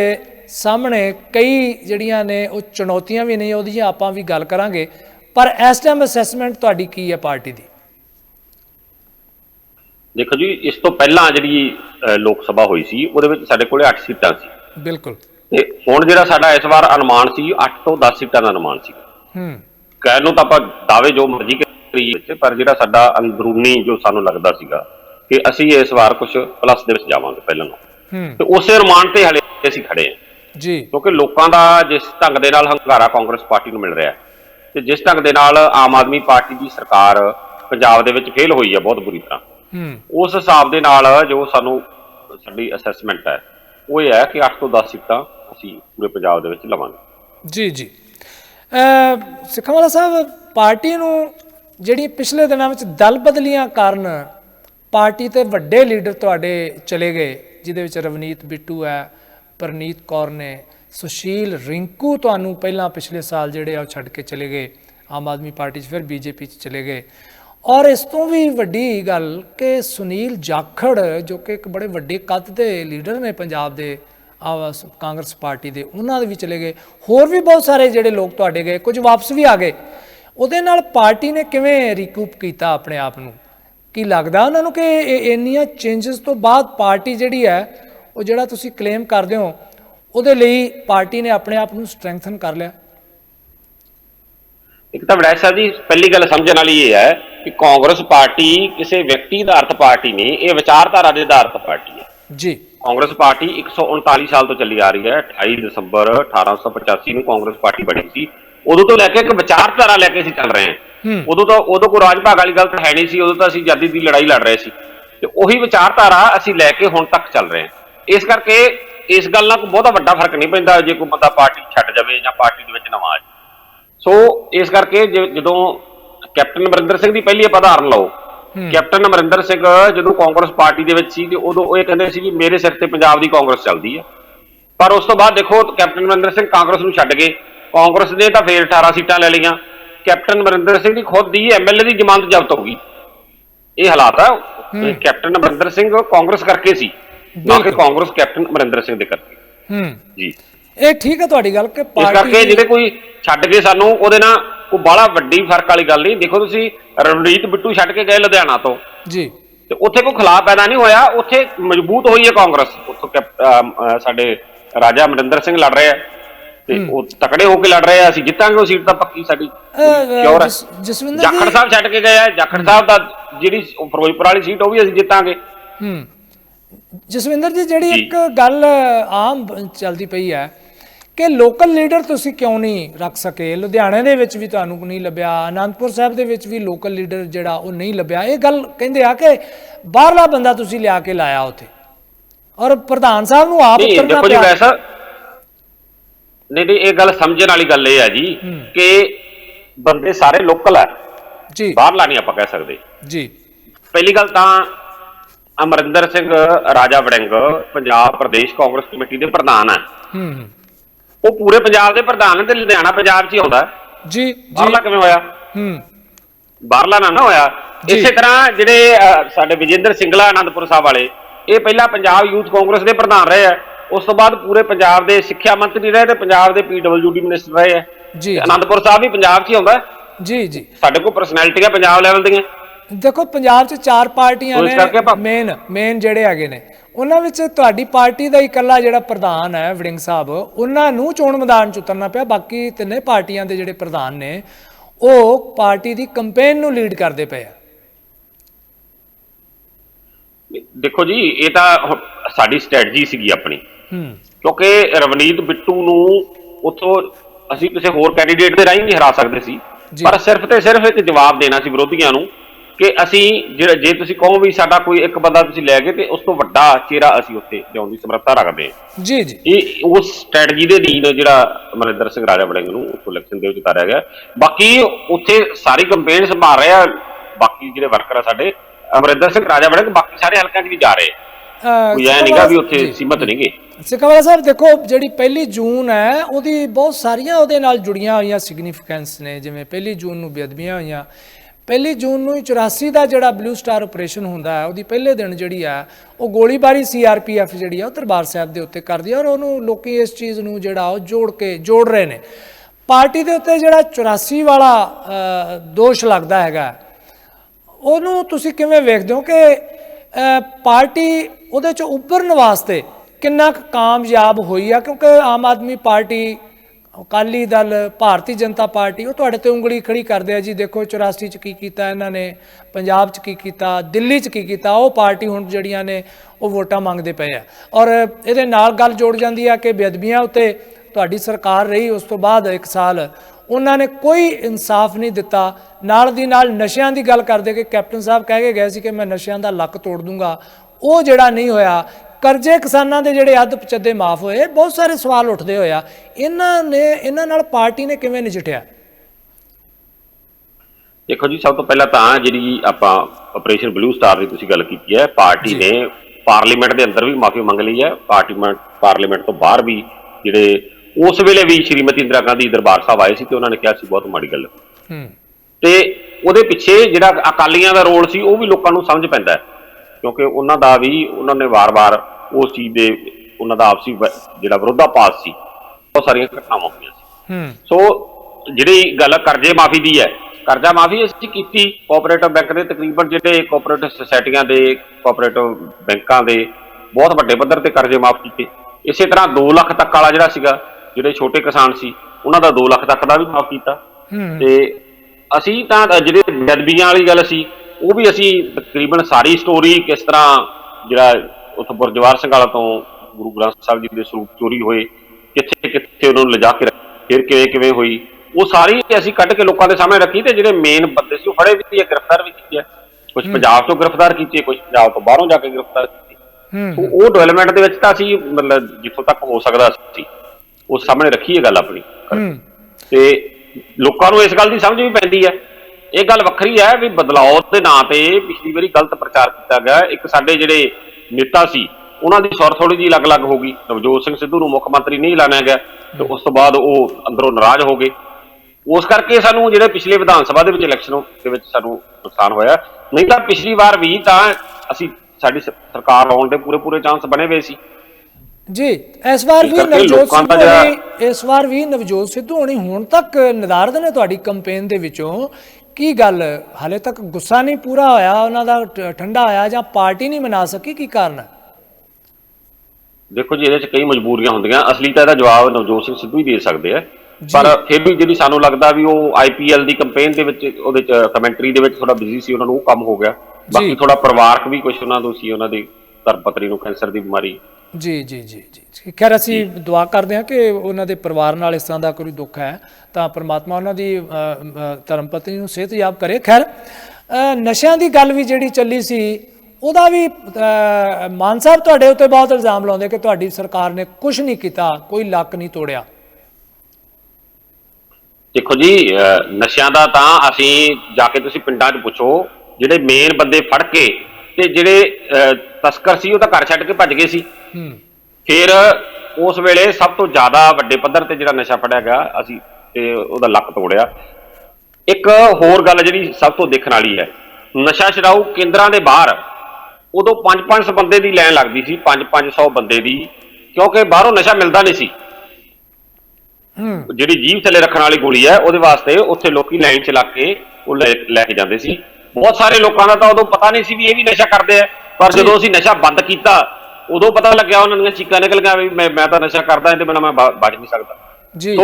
ਸਾਹਮਣੇ ਕਈ ਜਿਹੜੀਆਂ ਨੇ ਉਹ ਚੁਣੌਤੀਆਂ ਵੀ ਨਹੀਂ ਉਹਦੀਆਂ ਆਪਾਂ ਵੀ ਗੱਲ ਕਰਾਂਗੇ। ਪਰ ਇਸ ਟਾਈਮ ਅਸੈਸਮੈਂਟ ਤੁਹਾਡੀ ਕੀ ਹੈ ਪਾਰਟੀ ਦੀ? ਦੇਖੋ ਜੀ ਇਸ ਤੋਂ ਪਹਿਲਾਂ ਜਿਹੜੀ ਲੋਕ ਸਭਾ ਹੋਈ ਸੀ ਉਹਦੇ ਵਿੱਚ ਸਾਡੇ ਕੋਲੇ 8 ਸੀਟਾਂ ਸੀ। ਬਿਲਕੁਲ। ਤੇ ਹੁਣ ਜਿਹੜਾ ਸਾਡਾ ਇਸ ਵਾਰ ਅਨੁਮਾਨ ਸੀ 8 ਤੋਂ 10 ਸੀਟਾਂ ਦਾ ਅਨੁਮਾਨ ਸੀ। ਹੂੰ। ਕਹਿਣ ਨੂੰ ਤਾਂ ਆਪਾਂ ਦਾਅਵੇ ਜੋ ਮਰਜ਼ੀ ਕਰੀਏ ਵਿੱਚ ਪਰ ਜਿਹੜਾ ਸਾਡਾ ਅੰਦਰੂਨੀ ਜੋ ਸਾਨੂੰ ਲੱਗਦਾ ਸੀਗਾ ਕਿ ਅਸੀਂ ਇਸ ਵਾਰ ਕੁਝ ਪਲੱਸ ਦੇ ਵਿੱਚ ਜਾਵਾਂਗੇ ਪਹਿਲਾਂ ਨੂੰ ਹੂੰ। ਤੇ ਉਸੇ ਅਨੁਮਾਨ ਤੇ ਹਲੇ ਅਸੀਂ ਖੜੇ ਹਾਂ। ਜੀ। ਕਿਉਂਕਿ ਲੋਕਾਂ ਦਾ ਜਿਸ ਢੰਗ ਦੇ ਨਾਲ ਹੰਗਾਰਾ ਕਾਂਗਰਸ ਪਾਰਟੀ ਨੂੰ ਮਿਲ ਰਿਹਾ ਹੈ ਤੇ ਜਿਸ ਢੰਗ ਦੇ ਨਾਲ ਆਮ ਆਦਮੀ ਪਾਰਟੀ ਦੀ ਸਰਕਾਰ ਪੰਜਾਬ ਦੇ ਵਿੱਚ ਫੇਲ ਹੋਈ ਹੈ ਬਹੁਤ ਬੁਰੀ ਤਰ੍ਹਾਂ। ਹੂੰ। ਉਸ ਹਿਸਾਬ ਦੇ ਨਾਲ ਜੋ ਸਾਨੂੰ ਸਾਡੀ ਅਸੈਸਮੈਂਟ ਹੈ ਉਹ ਇਹ ਹੈ ਕਿ 8 ਤੋਂ 10 ਸੀਟਾਂ ਅਸੀਂ ਪੂਰੇ ਪੰਜਾਬ ਦੇ ਵਿੱਚ ਲਵਾਂਗੇ। ਜੀ ਜੀ। ਅ ਸਿੱਖਾਂ ਸਾਹਿਬ, ਪਾਰਟੀ ਨੂੰ ਜਿਹੜੀ ਪਿਛਲੇ ਦਿਨਾਂ ਵਿੱਚ ਦਲ ਬਦਲੀਆਂ ਕਾਰਨ ਪਾਰਟੀ ਤੇ ਵੱਡੇ ਲੀਡਰ ਤੁਹਾਡੇ ਚਲੇ ਗਏ, ਜਿਹਦੇ ਵਿੱਚ ਰਵਨੀਤ ਬਿੱਟੂ ਹੈ, ਪਰਨੀਤ ਕੌਰ ਨੇ, ਸੁਸ਼ੀਲ ਰਿੰਕੂ ਤੁਹਾਨੂੰ ਪਹਿਲਾਂ ਪਿਛਲੇ ਸਾਲ ਜਿਹੜੇ ਆ ਉਹ ਛੱਡ ਕੇ ਚਲੇ ਗਏ, ਆਮ ਆਦਮੀ ਪਾਰਟੀ 'ਚ, ਫਿਰ ਬੀਜੇਪੀ 'ਚ ਚਲੇ ਗਏ। ਔਰ ਇਸ ਤੋਂ ਵੀ ਵੱਡੀ ਗੱਲ ਕਿ ਸੁਨੀਲ ਜਾਖੜ, ਜੋ ਕਿ ਇੱਕ ਬੜੇ ਵੱਡੇ ਕੱਦ ਦੇ ਲੀਡਰ ਨੇ ਪੰਜਾਬ ਦੇ ਕਾਂਗਰਸ ਪਾਰਟੀ ਦੇ ਉਹਨਾਂ ਦੇ ਵੀ ਚਲੇ ਗਏ। ਹੋਰ ਵੀ ਬਹੁਤ ਸਾਰੇ ਜਿਹੜੇ ਲੋਕ ਤੁਹਾਡੇ ਗਏ ਕੁਝ ਵਾਪਸ ਵੀ ਆ ਗਏ। ਉਹਦੇ ਨਾਲ ਪਾਰਟੀ ਨੇ ਕਿਵੇਂ ਰੀਕੂਪ ਕੀਤਾ ਆਪਣੇ ਆਪ ਨੂੰ? ਕੀ ਲੱਗਦਾ ਉਹਨਾਂ ਨੂੰ ਕਿ ਇੰਨੀਆਂ ਚੇਂਜਸ ਤੋਂ ਬਾਅਦ ਪਾਰਟੀ ਜਿਹੜੀ ਹੈ ਉਹ ਜਿਹੜਾ ਤੁਸੀਂ ਕਲੇਮ ਕਰਦੇ ਹੋ ਉਹਦੇ ਲਈ ਪਾਰਟੀ ਨੇ ਆਪਣੇ ਆਪ ਨੂੰ ਸਟਰੈਂਥਨ ਕਰ ਲਿਆ? ਇੱਕ ਤਾਂ ਵੜੈਚ ਸਾਹਿਬ ਜੀ ਪਹਿਲੀ ਗੱਲ ਸਮਝਣ ਵਾਲੀ ਇਹ ਹੈ ਕਿ ਕਾਂਗਰਸ ਪਾਰਟੀ ਕਿਸੇ ਵਿਅਕਤੀ ਆਧਾਰਿਤ ਪਾਰਟੀ ਨਹੀਂ ਇਹ ਵਿਚਾਰਧਾਰਾ ਦੇ ਆਧਾਰਿਤ ਪਾਰਟੀ ਹੈ। ਜੀ। ਕਾਂਗਰਸ ਪਾਰਟੀ 139 ਸਾਲ ਤੋਂ ਚੱਲੀ ਆ ਰਹੀ ਹੈ 28 ਦਸੰਬਰ 1885 ਨੂੰ ਕਾਂਗਰਸ ਪਾਰਟੀ ਬਣੀ ਸੀ। ਉਦੋਂ ਤੋਂ ਲੈ ਕੇ ਇੱਕ ਵਿਚਾਰਧਾਰਾ ਲੈ ਕੇ ਅਸੀਂ ਚੱਲ ਰਹੇ ਹਾਂ। ਉਦੋਂ ਤਾਂ ਉਦੋਂ ਕੋਈ ਰਾਜ ਭਾਗ ਵਾਲੀ ਗੱਲ ਤਾਂ ਹੈ ਨਹੀਂ ਸੀ ਉਦੋਂ ਤਾਂ ਅਸੀਂ ਆਜ਼ਾਦੀ ਦੀ ਲੜਾਈ ਲੜ ਰਹੇ ਸੀ। ਤੇ ਉਹੀ ਵਿਚਾਰਧਾਰਾ ਅਸੀਂ ਲੈ ਕੇ ਹੁਣ ਤੱਕ ਚੱਲ ਰਹੇ ਹਾਂ। ਇਸ ਕਰਕੇ ਇਸ ਗੱਲ ਨਾਲ ਕੋਈ ਬਹੁਤਾ ਵੱਡਾ ਫ਼ਰਕ ਨਹੀਂ ਪੈਂਦਾ ਜੇ ਕੋਈ ਬੰਦਾ ਪਾਰਟੀ ਛੱਡ ਜਾਵੇ ਜਾਂ ਪਾਰਟੀ ਦੇ ਵਿੱਚ ਨਵਾਂ ਆ ਜਾਵੇ ਸੋ ਇਸ ਕਰਕੇ ਜਦੋਂ ਕੈਪਟਨ ਅਮਰਿੰਦਰ ਸਿੰਘ ਦੀ ਪਹਿਲੀ ਆਪਾਂ ਉਦਾਹਰਨ ਲਓ ਕੈਪਟਨ ਅਮਰਿੰਦਰ ਸਿੰਘ ਜਦੋਂ ਕਾਂਗਰਸ ਪਾਰਟੀ ਦੇ ਵਿੱਚ ਸੀ ਤੇ ਉਦੋਂ ਉਹ ਇਹ ਕਹਿੰਦੇ ਸੀ ਵੀ ਮੇਰੇ ਸਿਰ ਤੇ ਪੰਜਾਬ ਦੀ ਕਾਂਗਰਸ ਚੱਲਦੀ ਹੈ ਪਰ ਉਸ ਤੋਂ ਬਾਅਦ ਦੇਖੋ ਕੈਪਟਨ ਅਮਰਿੰਦਰ ਸਿੰਘ ਕਾਂਗਰਸ ਨੂੰ ਛੱਡ ਗਏ। ਕਾਂਗਰਸ ਨੇ ਤਾਂ ਫੇਰ 18 ਸੀਟਾਂ ਲੈ ਲਈਆਂ। ਕੈਪਟਨ ਅਮਰਿੰਦਰ ਸਿੰਘ ਦੀ ਖੁਦ ਦੀ ਐਮਐਲਏ ਦੀ ਜ਼ਮਾਨਤ ਜ਼ਬਤ ਹੋ ਗਈ। ਇਹ ਹਾਲਾਤ ਆ। ਕੈਪਟਨ ਅਮਰਿੰਦਰ ਸਿੰਘ ਕਾਂਗਰਸ ਕਰਕੇ ਸੀ। ਨਾ ਕਿ। ਕਾਂਗਰਸ ਕੈਪਟਨ ਅਮਰਿੰਦਰ ਸਿੰਘ ਦੇ ਕਰਕੇ। ਹੂੰ। ਜੀ। ਇਹ ਠੀਕ ਹੈ ਤੁਹਾਡੀ ਗੱਲ ਕਿ ਇਸ ਕਰਕੇ ਪਾਰਟੀ ਜਿਹੜੇ ਕੋਈ ਛੱਡ ਕੇ ਸਾਨੂੰ ਉਹਦੇ ਨਾਲ ਕੋਈ ਬਾਹਲਾ ਵੱਡੀ ਫ਼ਰਕ ਵਾਲੀ ਗੱਲ ਨਹੀਂ। ਦੇਖੋ ਤੁਸੀਂ ਰਣਜੀਤ ਬਿੱਟੂ ਛੱਡ ਕੇ ਗਏ ਲੁਧਿਆਣਾ ਤੋਂ। ਜੀ। ਤੇ ਉੱਥੇ ਕੋਈ ਖਿਲਾਫ ਪੈਦਾ ਨਹੀਂ ਹੋਇਆ। ਉੱਥੇ ਮਜ਼ਬੂਤ ਹੋਈ ਹੈ ਕਾਂਗਰਸ। ਉੱਥੋਂ ਸਾਡੇ ਰਾਜਾ ਅਮਰਿੰਦਰ ਸਿੰਘ ਲੜ ਰਹੇ ਆ। ਤੇ ਉਹ ਤਕੜੇ ਹੋ ਕੇ ਲੜ ਰਹੇ ਆ। ਅਸੀਂ ਜਿੱਤਾਂਗੇ ਉਹ ਸੀਟ ਤਾਂ ਪੱਕੀ ਸਾਡੀ। ਜਸਵਿੰਦਰ ਜਾਖੜ ਜੀ ਸਾਹਿਬ ਛੱਡ ਕੇ ਗਏ ਆ। ਜਾਖੜ ਸਾਹਿਬ ਦਾ ਜਿਹੜੀ ਫਿਰੋਜ਼ਪੁਰ ਵਾਲੀ ਸੀਟ ਉਹ ਵੀ ਅਸੀਂ ਜਿੱਤਾਂਗੇ। ਹੂੰ। ਜਸਵਿੰਦਰ ਜੀ ਜਿਹੜੀ। ਇੱਕ ਗੱਲ ਆਮ ਚੱਲਦੀ ਪਈ ਹੈ ਕਿ ਲੋਕਲ ਲੀਡਰ ਤੁਸੀਂ ਕਿਉਂ ਨਹੀਂ ਰੱਖ ਸਕੇ? ਲੁਧਿਆਣੇ ਦੇ ਵਿੱਚ ਵੀ ਤੁਹਾਨੂੰ ਨਹੀਂ ਲੱਭਿਆ ਅਨੰਦਪੁਰ ਸਾਹਿਬ ਦੇ ਵਿੱਚ ਵੀ ਲੋਕਲ ਲੀਡਰ ਜਿਹੜਾ ਉਹ ਨਹੀਂ ਲੱਭਿਆ। ਇਹ ਗੱਲ ਕਹਿੰਦੇ ਆ ਕਿ ਬਾਹਰਲਾ ਬੰਦਾ ਤੁਸੀਂ ਲਿਆ ਕੇ ਲਾਇਆ ਉੱਥੇ। ਔਰ ਪ੍ਰਧਾਨ ਸਾਹਿਬ ਨੂੰ ਆਪ ਉਤਰਨਾ ਦੇਖੋ ਪਿਆ। ਵੈਸਾ ਨਹੀਂ ਨਹੀਂ ਇਹ ਗੱਲ ਸਮਝਣ ਵਾਲੀ ਗੱਲ ਇਹ ਹੈ ਜੀ ਕਿ ਬੰਦੇ ਸਾਰੇ ਲੋਕਲ ਹੈ ਜੀ। ਬਾਹਰਲਾ ਨਹੀਂ ਆਪਾਂ ਕਹਿ ਸਕਦੇ। ਜੀ। ਪਹਿਲੀ ਗੱਲ ਤਾਂ ਅਮਰਿੰਦਰ ਸਿੰਘ ਰਾਜਾ ਵੜਿੰਗ ਪੰਜਾਬ ਪ੍ਰਦੇਸ਼ ਕਾਂਗਰਸ ਕਮੇਟੀ ਦੇ ਪ੍ਰਧਾਨ ਹੂੰ ਹੂੰ। ਉਹ ਪੂਰੇ ਪੰਜਾਬ ਦੇ ਪ੍ਰਧਾਨ ਨੇ ਤੇ ਲੁਧਿਆਣਾ ਪੰਜਾਬ 'ਚ ਹੀ ਆਉਂਦਾ। ਜੀ ਜੀ। ਬਾਹਰਲਾ ਕਿਵੇਂ ਹੋਇਆ? ਹੂੰ। ਬਾਹਰਲਾ ਨਾ ਨਾ ਹੋਇਆ। ਇਸੇ ਤਰ੍ਹਾਂ ਜਿਹੜੇ ਸਾਡੇ ਵਿਜੇਂਦਰ ਸਿੰਗਲਾ ਆਨੰਦਪੁਰ ਸਾਹਿਬ ਵਾਲੇ ਇਹ ਪਹਿਲਾਂ ਪੰਜਾਬ ਯੂਥ ਕਾਂਗਰਸ ਦੇ ਪ੍ਰਧਾਨ ਰਹੇ ਆ। ਉਸ ਤੋਂ ਬਾਅਦ ਪੂਰੇ ਪੰਜਾਬ ਦੇ ਸਿੱਖਿਆ ਮੰਤਰੀ ਰਹੇ ਤੇ ਪੰਜਾਬ ਦੇ ਪੀਡਬਲਯੂਡੀ ਮਿਨਿਸਟਰ ਰਹੇ ਆ। ਜੀ। ਤੇ ਆਨੰਦਪੁਰ ਸਾਹਿਬ ਵੀ ਪੰਜਾਬ 'ਚ ਹੀ ਆਉਂਦਾ। ਜੀ ਜੀ। ਸਾਡੇ ਕੋਲ ਪਰਸਨੈਲਿਟੀਆਂ ਪੰਜਾਬ ਲੈਵਲ ਦੀਆਂ। ਦੇਖੋ ਪੰਜਾਬ 'ਚ ਚਾਰ ਪਾਰਟੀਆਂ ਨੇ ਮੇਨ ਮੇਨ ਜਿਹੜੇ ਹੈਗੇ ਨੇ। ਉਹਨਾਂ ਵਿੱਚ ਤੁਹਾਡੀ ਪਾਰਟੀ ਦਾ ਇਕੱਲਾ ਜਿਹੜਾ ਪ੍ਰਧਾਨ ਹੈ ਵੜਿੰਗ ਸਾਹਿਬ ਉਹਨਾਂ ਨੂੰ ਚੋਣ ਮੈਦਾਨ 'ਚ ਉਤਰਨਾ ਪਿਆ। ਬਾਕੀ ਤਿੰਨੇ ਪਾਰਟੀਆਂ ਦੇ ਜਿਹੜੇ ਪ੍ਰਧਾਨ ਨੇ ਉਹ ਪਾਰਟੀ ਦੀ ਕੈਂਪੇਨ ਨੂੰ ਲੀਡ ਕਰਦੇ ਪਏ ਆ। ਦੇਖੋ ਜੀ ਇਹ ਤਾਂ ਸਾਡੀ ਸਟ੍ਰੈਟਜੀ ਸੀਗੀ ਆਪਣੀ। ਹੂੰ। ਕਿਉਂਕਿ ਰਵਨੀਤ ਬਿੱਟੂ ਨੂੰ ਉੱਥੋਂ ਅਸੀਂ ਕਿਸੇ ਹੋਰ ਕੈਂਡੀਡੇਟ ਦੇ ਰਾਹੀਂ ਨਹੀਂ ਹਰਾ ਸਕਦੇ ਸੀ। ਪਰ ਸਿਰਫ ਤੇ ਸਿਰਫ ਇੱਕ ਜਵਾਬ ਦੇਣਾ ਸੀ ਵਿਰੋਧੀਆਂ ਨੂੰ ਕਿ ਅਸੀਂ ਜਿਹੜਾ ਜੇ ਤੁਸੀਂ ਕਹੋ ਵੀ ਸਾਡਾ ਕੋਈ ਇੱਕ ਬੰਦਾ ਤੁਸੀਂ ਲੈ ਗਏ ਤੇ ਉਸ ਤੋਂ ਵੱਡਾ ਚਿਹਰਾ ਅਸੀਂ ਉੱਥੇ ਲਿਆਉਣ ਦੀ ਸਮਰੱਥਾ ਰੱਖਦੇ ਹਾਂ। ਜੀ ਜੀ। ਇਹ ਉਸ ਸਟ੍ਰੈਟਜੀ ਦੇ ਅਧੀਨ ਜਿਹੜਾ ਅਮਰਿੰਦਰ ਸਿੰਘ ਰਾਜਾ ਵੜਿੰਗ ਨੂੰ ਉੱਥੋਂ ਇਲੈਕਸ਼ਨ ਦੇ ਵਿੱਚ ਉਤਾਰਿਆ ਗਿਆ। ਬਾਕੀ ਉੱਥੇ ਸਾਰੀ ਕੰਪੇਨ ਸੰਭਾਲ ਰਹੇ ਬਾਕੀ ਜਿਹੜੇ ਵਰਕਰ ਆ ਸਾਡੇ ਅਮਰਿੰਦਰ ਸਿੰਘ ਰਾਜਾ ਵੜਿੰਗ ਬਾਕੀ ਸਾਰੇ ਹਲਕਿਆਂ 'ਚ ਵੀ ਜਾ ਰਹੇ। ਕੋਈ ਐ ਨਹੀਂਗਾ ਵੀ ਉੱਥੇ ਸੀਮਤ ਨਹੀਂਗੇ। ਸਿੱਖਾਵਾਲਾ ਸਾਹਿਬ ਦੇਖੋ ਜਿਹੜੀ ਪਹਿਲੀ ਜੂਨ ਹੈ ਉਹਦੀ ਬਹੁਤ ਸਾਰੀਆਂ ਉਹਦੇ ਨਾਲ ਜੁੜੀਆਂ ਹੋਈਆਂ ਸਿਗਨੀਫੀਕੈਂਸ ਨੇ ਜਿਵੇਂ ਪਹਿਲੀ ਜੂਨ ਨੂੰ ਬੇਅਦਬੀਆਂ ਹੋਈਆਂ ਪਹਿਲੀ ਜੂਨ ਨੂੰ ਹੀ 84 ਦਾ ਜਿਹੜਾ ਬਲੂ ਸਟਾਰ ਆਪਰੇਸ਼ਨ ਹੁੰਦਾ ਹੈ, ਉਹਦੀ ਪਹਿਲੇ ਦਿਨ ਜਿਹੜੀ ਆ, ਉਹ ਗੋਲੀਬਾਰੀ ਸੀਆਰਪੀਐਫ ਜਿਹੜੀ ਆ, ਉਹ ਦਰਬਾਰ ਸਾਹਿਬ ਦੇ ਉੱਤੇ ਕਰਦੀ ਆ ਔਰ ਉਹਨੂੰ ਲੋਕੀ ਇਸ ਚੀਜ਼ ਨੂੰ ਜਿਹੜਾ ਉਹ ਜੋੜ ਕੇ ਜੋੜ ਰਹੇ ਨੇ। ਪਾਰਟੀ ਦੇ ਉੱਤੇ ਜਿਹੜਾ 84 ਵਾਲਾ ਦੋਸ਼ ਲੱਗਦਾ ਹੈਗਾ, ਉਹਨੂੰ ਤੁਸੀਂ ਕਿਵੇਂ ਵੇਖਦੇ ਹੋ ਕਿ ਪਾਰਟੀ ਉਹਦੇ 'ਚ ਉੱਭਰਨ ਵਾਸਤੇ ਕਿੰਨਾ ਕੁ ਕਾਮਯਾਬ ਹੋਈ ਆ? ਕਿਉਂਕਿ ਆਮ ਆਦਮੀ ਪਾਰਟੀ ਅਕਾਲੀ ਦਲ, ਭਾਰਤੀ ਜਨਤਾ ਪਾਰਟੀ, ਉਹ ਤੁਹਾਡੇ ਤੇ ਉਂਗਲੀ ਖੜੀ ਕਰਦੇ ਆ ਜੀ। ਦੇਖੋ 84 ਚ ਕੀ ਕੀਤਾ ਇਹਨਾਂ ਨੇ, ਪੰਜਾਬ ਚ ਕੀ ਕੀਤਾ, ਦਿੱਲੀ ਚ ਕੀ ਕੀਤਾ, ਉਹ ਪਾਰਟੀ ਹੁਣ ਜਿਹੜੀਆਂ ਨੇ, ਉਹ ਵੋਟਾਂ ਮੰਗਦੇ ਪਏ ਆ। ਔਰ ਇਹਦੇ ਨਾਲ ਗੱਲ ਜੋੜ ਜਾਂਦੀ ਆ ਕਿ ਬੇਅਦਬੀਆਂ ਉੱਤੇ ਤੁਹਾਡੀ ਸਰਕਾਰ ਰਹੀ, ਉਸ ਤੋਂ ਬਾਅਦ ਇੱਕ ਸਾਲ ਉਹਨਾਂ ਨੇ ਕੋਈ ਇਨਸਾਫ ਨਹੀਂ ਦਿੱਤਾ। ਨਾਲ ਦੀ ਨਾਲ ਨਸ਼ਿਆਂ ਦੀ ਗੱਲ ਕਰਦੇ ਕਿ ਕੈਪਟਨ ਸਾਹਿਬ ਕਹਿ ਕੇ ਗਏ ਸੀ ਕਿ ਮੈਂ ਨਸ਼ਿਆਂ ਦਾ ਲੱਕ ਤੋੜ ਦੂੰਗਾ। ਉਹ ਜਿਹੜਾ ਨਹੀਂ ਹੋਇਆ ਕਰਜ਼ੇ ਕਿਸਾਨਾਂ ਦੇ ਜਿਹੜੇ ਅੱਧ ਪਚੱਦੇ ਮਾਫ ਹੋਏ ਬਹੁਤ ਸਾਰੇ ਸਵਾਲ ਉੱਠਦੇ ਹੋਇਆ ਇਹਨਾਂ ਨੇ ਇਹਨਾਂ ਨਾਲ ਪਾਰਟੀ ਨੇ ਕਿਵੇਂ ਨਜਿੱਠਿਆ? ਦੇਖੋ ਜੀ ਸਭ ਤੋਂ ਪਹਿਲਾਂ ਤਾਂ ਜਿਹੜੀ ਆਪਾਂ ਆਪਰੇਸ਼ਨ ਬਲੂ ਸਟਾਰ ਦੀ ਤੁਸੀਂ ਗੱਲ ਕੀਤੀ ਹੈ ਪਾਰਟੀ ਨੇ ਪਾਰਲੀਮੈਂਟ ਦੇ ਅੰਦਰ ਵੀ ਮਾਫੀ ਮੰਗ ਲਈ ਹੈ। ਪਾਰਲੀਮੈਂਟ ਪਾਰਲੀਮੈਂਟ ਤੋਂ ਬਾਹਰ ਵੀ ਜਿਹੜੇ ਉਸ ਵੇਲੇ ਵੀ ਸ਼੍ਰੀਮਤੀ ਇੰਦਰਾ ਗਾਂਧੀ ਦਰਬਾਰ ਸਾਹਿਬ ਆਏ ਸੀ ਤੇ ਉਹਨਾਂ ਨੇ ਕਿਹਾ ਸੀ ਬਹੁਤ ਮਾੜੀ ਗੱਲ ਹੈ। ਤੇ ਉਹਦੇ ਪਿੱਛੇ ਜਿਹੜਾ ਅਕਾਲੀਆਂ ਦਾ ਰੋਲ ਸੀ ਉਹ ਵੀ ਲੋਕਾਂ ਨੂੰ ਸਮਝ ਪੈਂਦਾ ਕਿਉਂਕਿ ਉਹਨਾਂ ਦਾ ਵੀ ਉਹਨਾਂ ਨੇ ਵਾਰ-ਵਾਰ ਉਸ ਚੀਜ਼ ਦੇ ਉਹਨਾਂ ਦਾ ਆਪਸੀ ਜਿਹੜਾ ਵਿਰੋਧਾਭਾਸ ਸੀ ਬਹੁਤ ਸਾਰੀਆਂ ਘਟਨਾਵਾਂ ਹੋਈਆਂ ਸੀ। ਹੂੰ। ਸੋ ਜਿਹੜੀ ਗੱਲ ਕਰਜ਼ੇ ਮਾਫੀ ਦੀ ਹੈ ਕਰਜ਼ਾ ਮਾਫੀ ਅਸੀਂ ਕੀਤੀ ਕੋਆਪਰੇਟਿਵ ਬੈਂਕ ਦੇ ਤਕਰੀਬਨ ਜਿਹੜੇ ਕੋਆਪਰੇਟਿਵ ਸੁਸਾਇਟੀਆਂ ਦੇ ਕੋਆਪਰੇਟਿਵ ਬੈਂਕਾਂ ਦੇ ਬਹੁਤ ਵੱਡੇ ਪੱਧਰ ਤੇ ਕਰਜ਼ੇ ਮਾਫ ਕੀਤੇ। ਇਸੇ ਤਰ੍ਹਾਂ 2 ਲੱਖ ਤੱਕ ਵਾਲਾ ਜਿਹੜਾ ਸੀਗਾ ਜਿਹੜੇ ਛੋਟੇ ਕਿਸਾਨ ਸੀ ਉਹਨਾਂ ਦਾ 2 ਲੱਖ ਤੱਕ ਦਾ ਵੀ ਮਾਫ ਕੀਤਾ। ਤੇ ਅਸੀਂ ਤਾਂ ਜਿਹੜੇ ਬਦਬੀਆਂ ਵਾਲੀ ਗੱਲ ਸੀ ਉਹ ਵੀ ਅਸੀਂ ਤਕਰੀਬਨ ਸਾਰੀ ਸਟੋਰੀ ਕਿਸ ਤਰ੍ਹਾਂ ਜਿਹੜਾ ਉੱਥੋਂ ਗੁਰਜਵਾਰ ਸਿੰਘ ਵਾਲਾ ਤੋਂ ਗੁਰੂ ਗ੍ਰੰਥ ਸਾਹਿਬ ਜੀ ਦੇ ਸਰੂਪ ਚੋਰੀ ਹੋਏ ਕਿੱਥੇ ਕਿੱਥੇ ਉਹਨਾਂ ਨੂੰ ਲਿਜਾ ਕੇ ਫਿਰ ਕਿਵੇਂ ਕਿਵੇਂ ਹੋਈ? ਉਹ ਸਾਰੀ ਅਸੀਂ ਕੱਢ ਕੇ ਲੋਕਾਂ ਦੇ ਸਾਹਮਣੇ ਰੱਖੀ ਤੇ ਜਿਹੜੇ ਮੇਨ ਬੰਦੇ ਸੀ ਉਹ ਫੜੇ ਵੀ ਹੈ ਗ੍ਰਿਫਤਾਰ ਵੀ ਕੀਤੇ ਕੁਝ ਪੰਜਾਬ ਤੋਂ ਗ੍ਰਿਫਤਾਰ ਕੀਤੇ ਕੁਝ ਪੰਜਾਬ ਤੋਂ ਬਾਹਰੋਂ ਜਾ ਕੇ ਗ੍ਰਿਫਤਾਰ ਕੀਤੇ। ਉਹ ਡਿਵੈਲਪਮੈਂਟ ਦੇ ਵਿੱਚ ਤਾਂ ਅਸੀਂ ਮਤਲਬ ਜਿੱਥੋਂ ਤੱਕ ਹੋ ਸਕਦਾ ਸੀ ਉਹ ਸਾਹਮਣੇ ਰੱਖੀ ਹੈ ਗੱਲ ਆਪਣੀ। ਹੂੰ। ਤੇ ਲੋਕਾਂ ਨੂੰ ਇਸ ਗੱਲ ਦੀ ਸਮਝ ਵੀ ਪੈਂਦੀ ਹੈ। ਇਹ ਗੱਲ ਵੱਖਰੀ ਹੈ ਵੀ ਬਦਲਾਅ ਦੇ ਨਾਂ ਤੇ ਪਿਛਲੀ ਵਾਰੀ ਗਲਤ ਪ੍ਰਚਾਰ ਕੀਤਾ ਗਿਆ। ਇੱਕ ਸਾਡੇ ਜਿਹੜੇ ਨੇਤਾ ਸੀ ਉਹਨਾਂ ਦੀ ਸੁਰ ਥੋੜੀ ਜਿਹੀ ਅਲੱਗ-ਅਲੱਗ ਹੋ ਗਈ। ਨਵਜੋਤ ਸਿੰਘ ਸਿੱਧੂ ਨੂੰ ਮੁੱਖ ਮੰਤਰੀ ਨਹੀਂ ਐਲਾਨਿਆ ਗਿਆ ਤੇ ਉਸ ਤੋਂ ਬਾਅਦ ਉਹ ਅੰਦਰੋਂ ਨਾਰਾਜ਼ ਹੋ ਗਏ। ਉਸ ਕਰਕੇ ਸਾਨੂੰ ਜਿਹੜੇ ਪਿਛਲੇ ਵਿਧਾਨ ਸਭਾ ਦੇ ਵਿੱਚ ਇਲੈਕਸ਼ਨ ਦੇ ਵਿੱਚ ਸਾਨੂੰ ਨੁਕਸਾਨ ਹੋਇਆ। ਨਹੀਂ ਤਾਂ ਪਿਛਲੀ ਵਾਰ ਵੀ ਤਾਂ ਅਸੀਂ ਸਾਡੀ ਸਰਕਾਰ ਆਉਣ ਦੇ ਪੂਰੇ ਪੂਰੇ ਚਾਂਸ ਬਣੇ ਹੋਏ ਸੀ। ਜੀ ਇਸ ਵਾਰ ਵੀ ਨਵਜੋਤ ਹੋਣੀ ਇਸ ਵਾਰ ਵੀ ਨਵਜੋਤ ਸਿੱਧੂ ਹੋਣੀ ਹੁਣ ਤੱਕ ਨਿਦਾਰਦ ਨੇ ਤੁਹਾਡੀ ਕੰਪੇਨ ਦੇ ਵਿੱਚੋਂ। ਕੀ ਗੱਲ? ਹਾਲੇ ਤੱਕ ਗੁੱਸਾ ਨਹੀਂ ਪੂਰਾ ਹੋਇਆ ਉਹਨਾਂ ਦਾ ਠੰਡਾ ਹੋਇਆ ਜਾਂ ਪਾਰਟੀ ਨਹੀਂ ਮਨਾ ਸਕੀ? ਕੀ ਕਾਰਨ ਹੈ? ਦੇਖੋ ਜੀ ਇਹਦੇ 'ਚ ਕਈ ਮਜਬੂਰੀਆਂ ਹੁੰਦੀਆਂ। ਅਸਲੀ ਤਾਂ ਇਹਦਾ ਜਵਾਬ ਨਵਜੋਤ ਸਿੰਘ ਸਿੱਧੂ ਹੀ ਦੇ ਸਕਦੇ ਆ। ਪਰ ਫਿਰ ਵੀ ਜਿਹੜੀ ਸਾਨੂੰ ਲੱਗਦਾ ਵੀ ਉਹ ਆਈਪੀਐਲ ਦੀ ਕੈਂਪੇਨ ਦੇ ਵਿੱਚ ਉਹਦੇ 'ਚ ਕਮੈਂਟਰੀ ਦੇ ਵਿੱਚ ਥੋੜਾ ਬਿਜ਼ੀ ਸੀ ਉਹਨਾਂ ਨੂੰ ਉਹ ਕੰਮ ਹੋ ਗਿਆ। ਬਾਕੀ ਥੋੜਾ ਪਰਿਵਾਰਕ ਵੀ ਕੁਝ ਉਹਨਾਂ ਨੂੰ ਸੀ ਉਹਨਾਂ ਦੀ ਧਰਮ ਪਤਨੀ ਨੂੰ ਕੈਂਸਰ ਦੀ ਬਿਮਾਰੀ। ਜੀ ਜੀ ਜੀ ਜੀ। ਖੈਰ ਅਸੀਂ ਦੁਆ ਕਰਦੇ ਹਾਂ ਕਿ ਉਹਨਾਂ ਦੇ ਪਰਿਵਾਰ ਨਾਲ ਇਸ ਤਰ੍ਹਾਂ ਦਾ ਕੋਈ ਦੁੱਖ ਹੈ ਤਾਂ ਪ੍ਰਮਾਤਮਾ ਉਹਨਾਂ ਦੀ ਧਰਮ ਪਤਨੀ ਨੂੰ ਸਿਹਤਯਾਬ ਕਰੇ। ਖੈਰ ਨਸ਼ਿਆਂ ਦੀ ਗੱਲ ਵੀ ਜਿਹੜੀ ਚੱਲੀ ਸੀ ਉਹਦਾ ਵੀ ਮਾਨ ਸਾਹਿਬ ਤੁਹਾਡੇ ਉੱਤੇ ਬਹੁਤ ਇਲਜ਼ਾਮ ਲਾਉਂਦੇ ਕਿ ਤੁਹਾਡੀ ਸਰਕਾਰ ਨੇ ਕੁਝ ਨਹੀਂ ਕੀਤਾ ਕੋਈ ਲੱਕ ਨਹੀਂ ਤੋੜਿਆ। ਦੇਖੋ ਜੀ ਨਸ਼ਿਆਂ ਦਾ ਤਾਂ ਅਸੀਂ ਜਾ ਕੇ ਤੁਸੀਂ ਪਿੰਡਾਂ 'ਚ ਪੁੱਛੋ ਜਿਹੜੇ ਮੇਨ ਬੰਦੇ ਫੜ ਕੇ ਤੇ ਜਿਹੜੇ ਤਸਕਰ ਸੀ ਉਹ ਤਾਂ ਘਰ ਛੱਡ ਕੇ ਭੱਜ ਗਏ ਸੀ। ਹੂੰ। ਫਿਰ ਉਸ ਵੇਲੇ ਸਭ ਤੋਂ ਜ਼ਿਆਦਾ ਵੱਡੇ ਪੱਧਰ ਤੇ ਜਿਹੜਾ ਨਸ਼ਾ ਫੜਿਆ ਗਿਆ ਅਸੀਂ ਤੇ ਉਹਦਾ ਲੱਕ ਤੋੜਿਆ। ਇੱਕ ਹੋਰ ਗੱਲ ਜਿਹੜੀ ਸਭ ਤੋਂ ਦੇਖਣ ਵਾਲੀ ਹੈ ਨਸ਼ਾ ਛਡਾਊ ਕੇਂਦਰਾਂ ਦੇ ਬਾਹਰ ਉਦੋਂ 5-500 ਬੰਦੇ ਦੀ ਲਾਈਨ ਲੱਗਦੀ ਸੀ 5-500 ਬੰਦੇ ਦੀ ਕਿਉਂਕਿ ਬਾਹਰੋਂ ਨਸ਼ਾ ਮਿਲਦਾ ਨਹੀਂ ਸੀ। ਹੂੰ। ਜਿਹੜੀ ਜੀਭ ਥੱਲੇ ਰੱਖਣ ਵਾਲੀ ਗੋਲੀ ਹੈ ਉਹਦੇ ਵਾਸਤੇ ਉੱਥੇ ਲੋਕੀ ਲਾਈਨ ਚ ਲੱਗ ਕੇ ਉਹ ਲੈ ਲੈ ਕੇ ਜਾਂਦੇ ਸੀ। ਬਹੁਤ ਸਾਰੇ ਲੋਕਾਂ ਦਾ ਤਾਂ ਉਦੋਂ ਪਤਾ ਨਹੀਂ ਸੀ ਵੀ ਇਹ ਵੀ ਨਸ਼ਾ ਕਰਦੇ ਆ ਪਰ ਜਦੋਂ ਅਸੀਂ ਨਸ਼ਾ ਬੰਦ ਕੀਤਾ ਉਦੋਂ ਪਤਾ ਲੱਗਿਆ ਉਹਨਾਂ ਦੀਆਂ ਚੀਕਾਂ ਨਿਕਲ ਗਿਆ ਵੀ ਮੈਂ ਮੈਂ ਤਾਂ ਨਸ਼ਾ ਕਰਦਾ ਇਹਦੇ ਬਿਨਾਂ ਮੈਂ ਬਚ ਨਹੀਂ ਸਕਦਾ। ਜੀ। ਸੋ